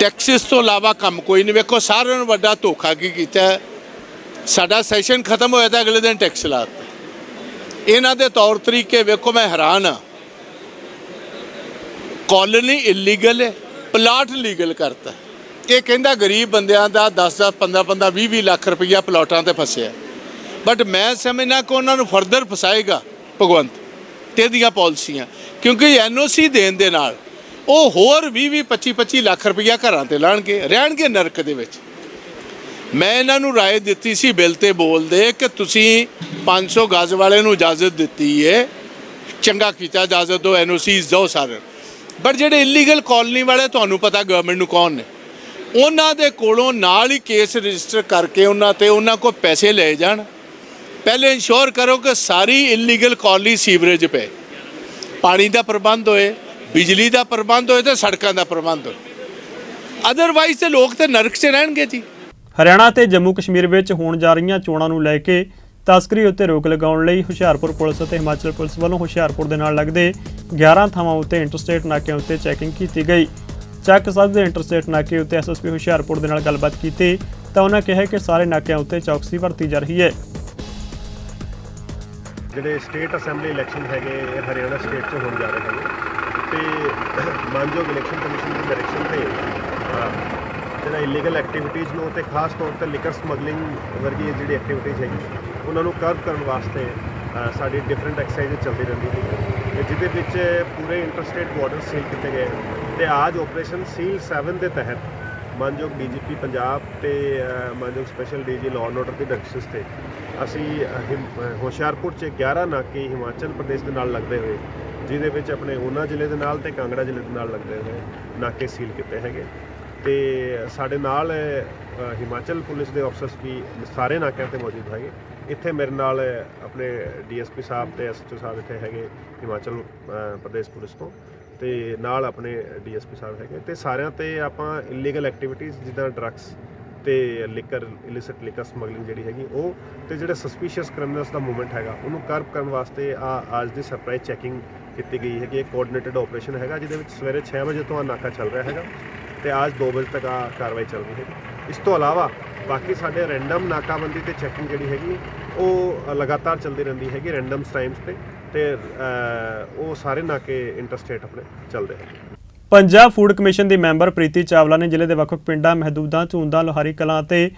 ਟੈਕਸਿਸ ਤੋਂ ਇਲਾਵਾ ਕੰਮ ਕੋਈ ਨਹੀਂ। ਵੇਖੋ, ਸਾਰਿਆਂ ਨੂੰ ਵੱਡਾ ਧੋਖਾ ਕੀ ਕੀਤਾ। ਸਾਡਾ ਸੈਸ਼ਨ ਖਤਮ ਹੋਇਆ ਤਾਂ ਅਗਲੇ ਦਿਨ ਟੈਕਸ ਲਾ ਇਹਨਾਂ ਦੇ ਤੌਰ ਤਰੀਕੇ ਵੇਖੋ, ਮੈਂ ਹੈਰਾਨ ਆ ਕਾਲੋਨੀ ਇਲੀਗਲ ਹੈ ਪਲਾਟ ਲੀਗਲ ਕਰਤਾ ਇਹ ਕਹਿੰਦਾ ਗਰੀਬ ਬੰਦਿਆਂ ਦਾ 10 10 15 15 20 20 ਲੱਖ ਰੁਪਈਆ ਪਲਾਟਾਂ ਤੇ ਫਸਿਆ ਬਟ ਮੈਂ ਸਮਝਣਾ ਕਿ ਉਹਨਾਂ ਨੂੰ ਫਰਦਰ ਫਸਾਏਗਾ ਭਗਵੰਤ, ਤੇ ਇਹਦੀਆਂ ਪਾਲਿਸੀਆਂ ਕਿਉਂਕਿ ਐਨਓਸੀ ਦੇਣ ਦੇ ਨਾਲ ਉਹ ਹੋਰ 20 20 25 25 ਲੱਖ ਰੁਪਈਆ ਘਰਾਂ ਤੇ ਲਾਣਗੇ, ਰਹਿਣਗੇ ਨਰਕ ਦੇ ਵਿੱਚ। ਮੈਂ ਇਹਨਾਂ ਨੂੰ رائے ਦਿੱਤੀ ਸੀ ਬਿੱਲ ਤੇ ਬੋਲਦੇ ਕਿ ਤੁਸੀਂ 500 ਗਜ਼ ਵਾਲੇ ਨੂੰ ਇਜਾਜ਼ਤ ਦਿੱਤੀ ਹੈ ਚੰਗਾ ਕੀਤਾ ਇਜਾਜ਼ਤ ਦਿਓ ਐਨਓਸੀਜ਼ ਦਿਓ ਸਾਰੇ ਬਟ ਜਿਹੜੇ ਇਲੀਗਲ ਕਾਲੋਨੀ ਵਾਲੇ ਤੁਹਾਨੂੰ ਪਤਾ ਗਵਰਨਮੈਂਟ ਨੂੰ ਕੌਣ ਨੇ ਉਹਨਾਂ ਦੇ ਕੋਲੋਂ ਨਾਲ ਹੀ ਕੇਸ ਰਜਿਸਟਰ ਕਰਕੇ ਉਹਨਾਂ ਤੇ ਉਹਨਾਂ ਕੋਲ ਪੈਸੇ ਲਏ ਜਾਣ ਪਹਿਲੇ ਇੰਸ਼ੋਰ ਕਰੋ ਕਿ ਸਾਰੀ ਇਲੀਗਲ ਕਾਲੋਨੀ ਸੀਵਰੇਜ ਪਏ ਪਾਣੀ ਦਾ ਪ੍ਰਬੰਧ ਹੋਏ ਬਿਜਲੀ ਦਾ ਪ੍ਰਬੰਧ ਹੋਏ ਤੇ ਸੜਕਾਂ ਦਾ ਪ੍ਰਬੰਧ ਹੋਏ ਅਦਰਵਾਈਜ਼ ਤੇ ਲੋਕ ਤੇ ਨਰਕ 'ਚ ਰਹਿਣਗੇ ਜੀ ਹਰਿਆਣਾ ਤੇ ਜੰਮੂ ਕਸ਼ਮੀਰ ਵਿੱਚ ਹੋਣ ਜਾ ਰਹੀਆਂ ਚੋਣਾਂ ਨੂੰ ਲੈ ਕੇ ਤਸਕਰੀ ਉੱਤੇ ਰੋਕ ਲਗਾਉਣ ਲਈ ਹੁਸ਼ਿਆਰਪੁਰ ਪੁਲਿਸ ਅਤੇ ਹਿਮਾਚਲ ਪੁਲਿਸ ਵੱਲੋਂ ਹੁਸ਼ਿਆਰਪੁਰ ਦੇ ਨਾਲ ਲੱਗਦੇ 11 ਥਾਵਾਂ ਉੱਤੇ ਇੰਟਰਸਟੇਟ ਨਾਕਿਆਂ ਉੱਤੇ ਚੈਕਿੰਗ ਕੀਤੀ ਗਈ। ਚੱਕ ਸਾਹਿਬ ਦੇ ਇੰਟਰਸਟੇਟ ਨਾਕੇ ਉੱਤੇ ਐਸਐਸਪੀ ਹੁਸ਼ਿਆਰਪੁਰ ਦੇ ਨਾਲ ਗੱਲਬਾਤ ਕੀਤੀ, ਤਾਂ ਉਹਨਾਂ ਕਿਹਾ ਕਿ ਸਾਰੇ ਨਾਕਿਆਂ ਉੱਤੇ ਚੌਕਸੀ ਵਰਤੀ ਜਾ ਰਹੀ ਹੈ। ਜਿਹੜੇ ਸਟੇਟ ਅਸੈਂਬਲੀ ਇਲੈਕਸ਼ਨ ਹੈਗੇ ਹਰਿਆਣਾ ਸਟੇਟ 'ਚ ਹੋਣ ਜਾ ਰਹੇ ਹਨ ਤੇ ਮਾਨਯੋਗ ਇਲੈਕਸ਼ਨ ਕਮਿਸ਼ਨ ਦੀ ਡਾਇਰੈਕਸ਼ਨ ਤੇ ਜਿਹੜਾ ਇਲੀਗਲ ਐਕਟੀਵਿਟੀਜ਼ ਨੂੰ ਤੇ ਖਾਸ ਤੌਰ ਤੇ ਲਿਕਰ ਸਮਗਲਿੰਗ ਵਰਗੀ ਜਿਹੜੀ ਐਕਟੀਵਿਟੀਜ਼ ਹੈਗੀ ਉਹਨਾਂ ਨੂੰ ਕਰਬ ਕਰਨ ਵਾਸਤੇ ਸਾਡੀ ਡਿਫਰੈਂਟ ਐਕਸਰਸਾਈਜ਼ ਚੱਲਦੀ ਰਹਿੰਦੀ ਹੈ ਜਿਹਦੇ ਵਿੱਚ ਪੂਰੇ ਇੰਟਰਸਟੇਟ ਬਾਰਡਰ ਸੀਲ ਕੀਤੇ ਗਏ ਤੇ ਆਜ ਆਪਰੇਸ਼ਨ ਸੀਲ 7 ਦੇ ਤਹਿਤ ਮਾਨਯੋਗ ਡੀਜੀਪੀ ਪੰਜਾਬ ਤੇ ਮਾਨਯੋਗ special DG law and order the directions ਤੇ ਅਸੀਂ ਅ, ਹਿਮ- ਹੁਸ਼ਿਆਰਪੁਰ 'ਚ 11 ਨਾਕੇ ਹਿਮਾਚਲ ਪ੍ਰਦੇਸ਼ ਦੇ ਨਾਲ ਲੱਗਦੇ ਹੋਏ ਜਿਹਦੇ ਵਿੱਚ ਆਪਣੇ ਊਨਾ ਜ਼ਿਲ੍ਹੇ ਦੇ ਨਾਲ ਤੇ ਕਾਂਗੜਾ ਜ਼ਿਲ੍ਹੇ ਦੇ ਨਾਲ ਲੱਗਦੇ ਹੋਏ ਨਾਕੇ ਸੀਲ ਕੀਤੇ ਹੈਗੇ। ਤੇ ਸਾਡੇ ਨਾਲ ਹਿਮਾਚਲ ਪੁਲਿਸ ਦੇ ਅਫਸਰਸ ਵੀ ਸਾਰੇ ਨਾਕਿਆਂ ਤੇ ਮੌਜੂਦ ਹੈਗੇ। ਇੱਥੇ ਮੇਰੇ ਨਾਲ ਆਪਣੇ ਡੀਐਸਪੀ ਸਾਹਿਬ ਤੇ ਐਸਐਚਓ ਸਾਹਿਬ ਇੱਥੇ ਹੈਗੇ, ਹਿਮਾਚਲ ਪ੍ਰਦੇਸ਼ ਪੁਲਿਸ ਤੋਂ। ਤੇ ਨਾਲ ਆਪਣੇ ਡੀਐਸਪੀ ਸਾਹਿਬ ਹੈਗੇ। ਤੇ ਸਾਰਿਆਂ ਤੇ ਆਪਾਂ ਇਲੀਗਲ ਐਕਟੀਵਿਟੀਜ਼ ਜਿੱਦਾਂ ਡਰੱਗਸ ਤੇ ਲਿਕਰ ਇਲਿਸਿਟ ਲਿਕਰ ਸਮਗਲਿੰਗ ਜਿਹੜੀ ਹੈਗੀ, ਉਹ ਤੇ ਜਿਹੜੇ ਸਸਪੀਸ਼ੀਅਸ ਕ੍ਰਿਮੀਨਲਸ ਦਾ ਮੂਵਮੈਂਟ ਹੈਗਾ, ਉਹਨੂੰ ਕਰਬ ਕਰਨ ਵਾਸਤੇ ਆ, ਅੱਜ ਦੀ ਸਰਪ੍ਰਾਈਜ਼ ਚੈਕਿੰਗ ਕੀਤੀ ਗਈ ਹੈਗੀ। ਇਹ ਕੋਆਰਡੀਨੇਟਡ ਆਪਰੇਸ਼ਨ ਹੈਗਾ, ਜਿਹਦੇ ਵਿੱਚ ਸਵੇਰੇ 6 ਵਜੇ ਤੋਂ ਆ ਨਾਕਾ ਚੱਲ ਰਿਹਾ ਹੈਗਾ। ਤੇ ਅੱਜ 2 ਵਜੇ ਤੱਕ ਆ ਕਾਰਵਾਈ ਚੱਲ ਹੈ। ਇਸ ਤੋਂ ਇਲਾਵਾ ਬਾਕੀ ਸਾਡੇ ਰੈਂਡਮ ਨਾਕਾਬੰਦੀ ਤੇ ਚੈਕਿੰਗ ਜਿਹੜੀ ਹੈਗੀ, ਉਹ ਲਗਾਤਾਰ ਚੱਲਦੀ ਰਹਿੰਦੀ ਹੈਗੀ ਰੈਂਡਮ ਟਾਈਮਸ ਤੇ ਤੇ ਉਹ ਸਾਰੇ ਨਾਕੇ ਇੰਟਰਸਟੇਟ ਆਪਣੇ ਚੱਲਦੇ ਹੈ ਪੰਜਾਬ ਫੂਡ ਕਮਿਸ਼ਨ ਦੀ ਮੈਂਬਰ ਪ੍ਰੀਤੀ ਚਾਵਲਾ ਨੇ ਜ਼ਿਲ੍ਹੇ ਦੇ ਵੱਖ-ਵੱਖ ਪਿੰਡਾਂ ਮਹਦੂਦਾਂ ਝੂੰਦਾਂ, ਲੋਹਾਰੀ ਕਲਾਂ ਅਤੇ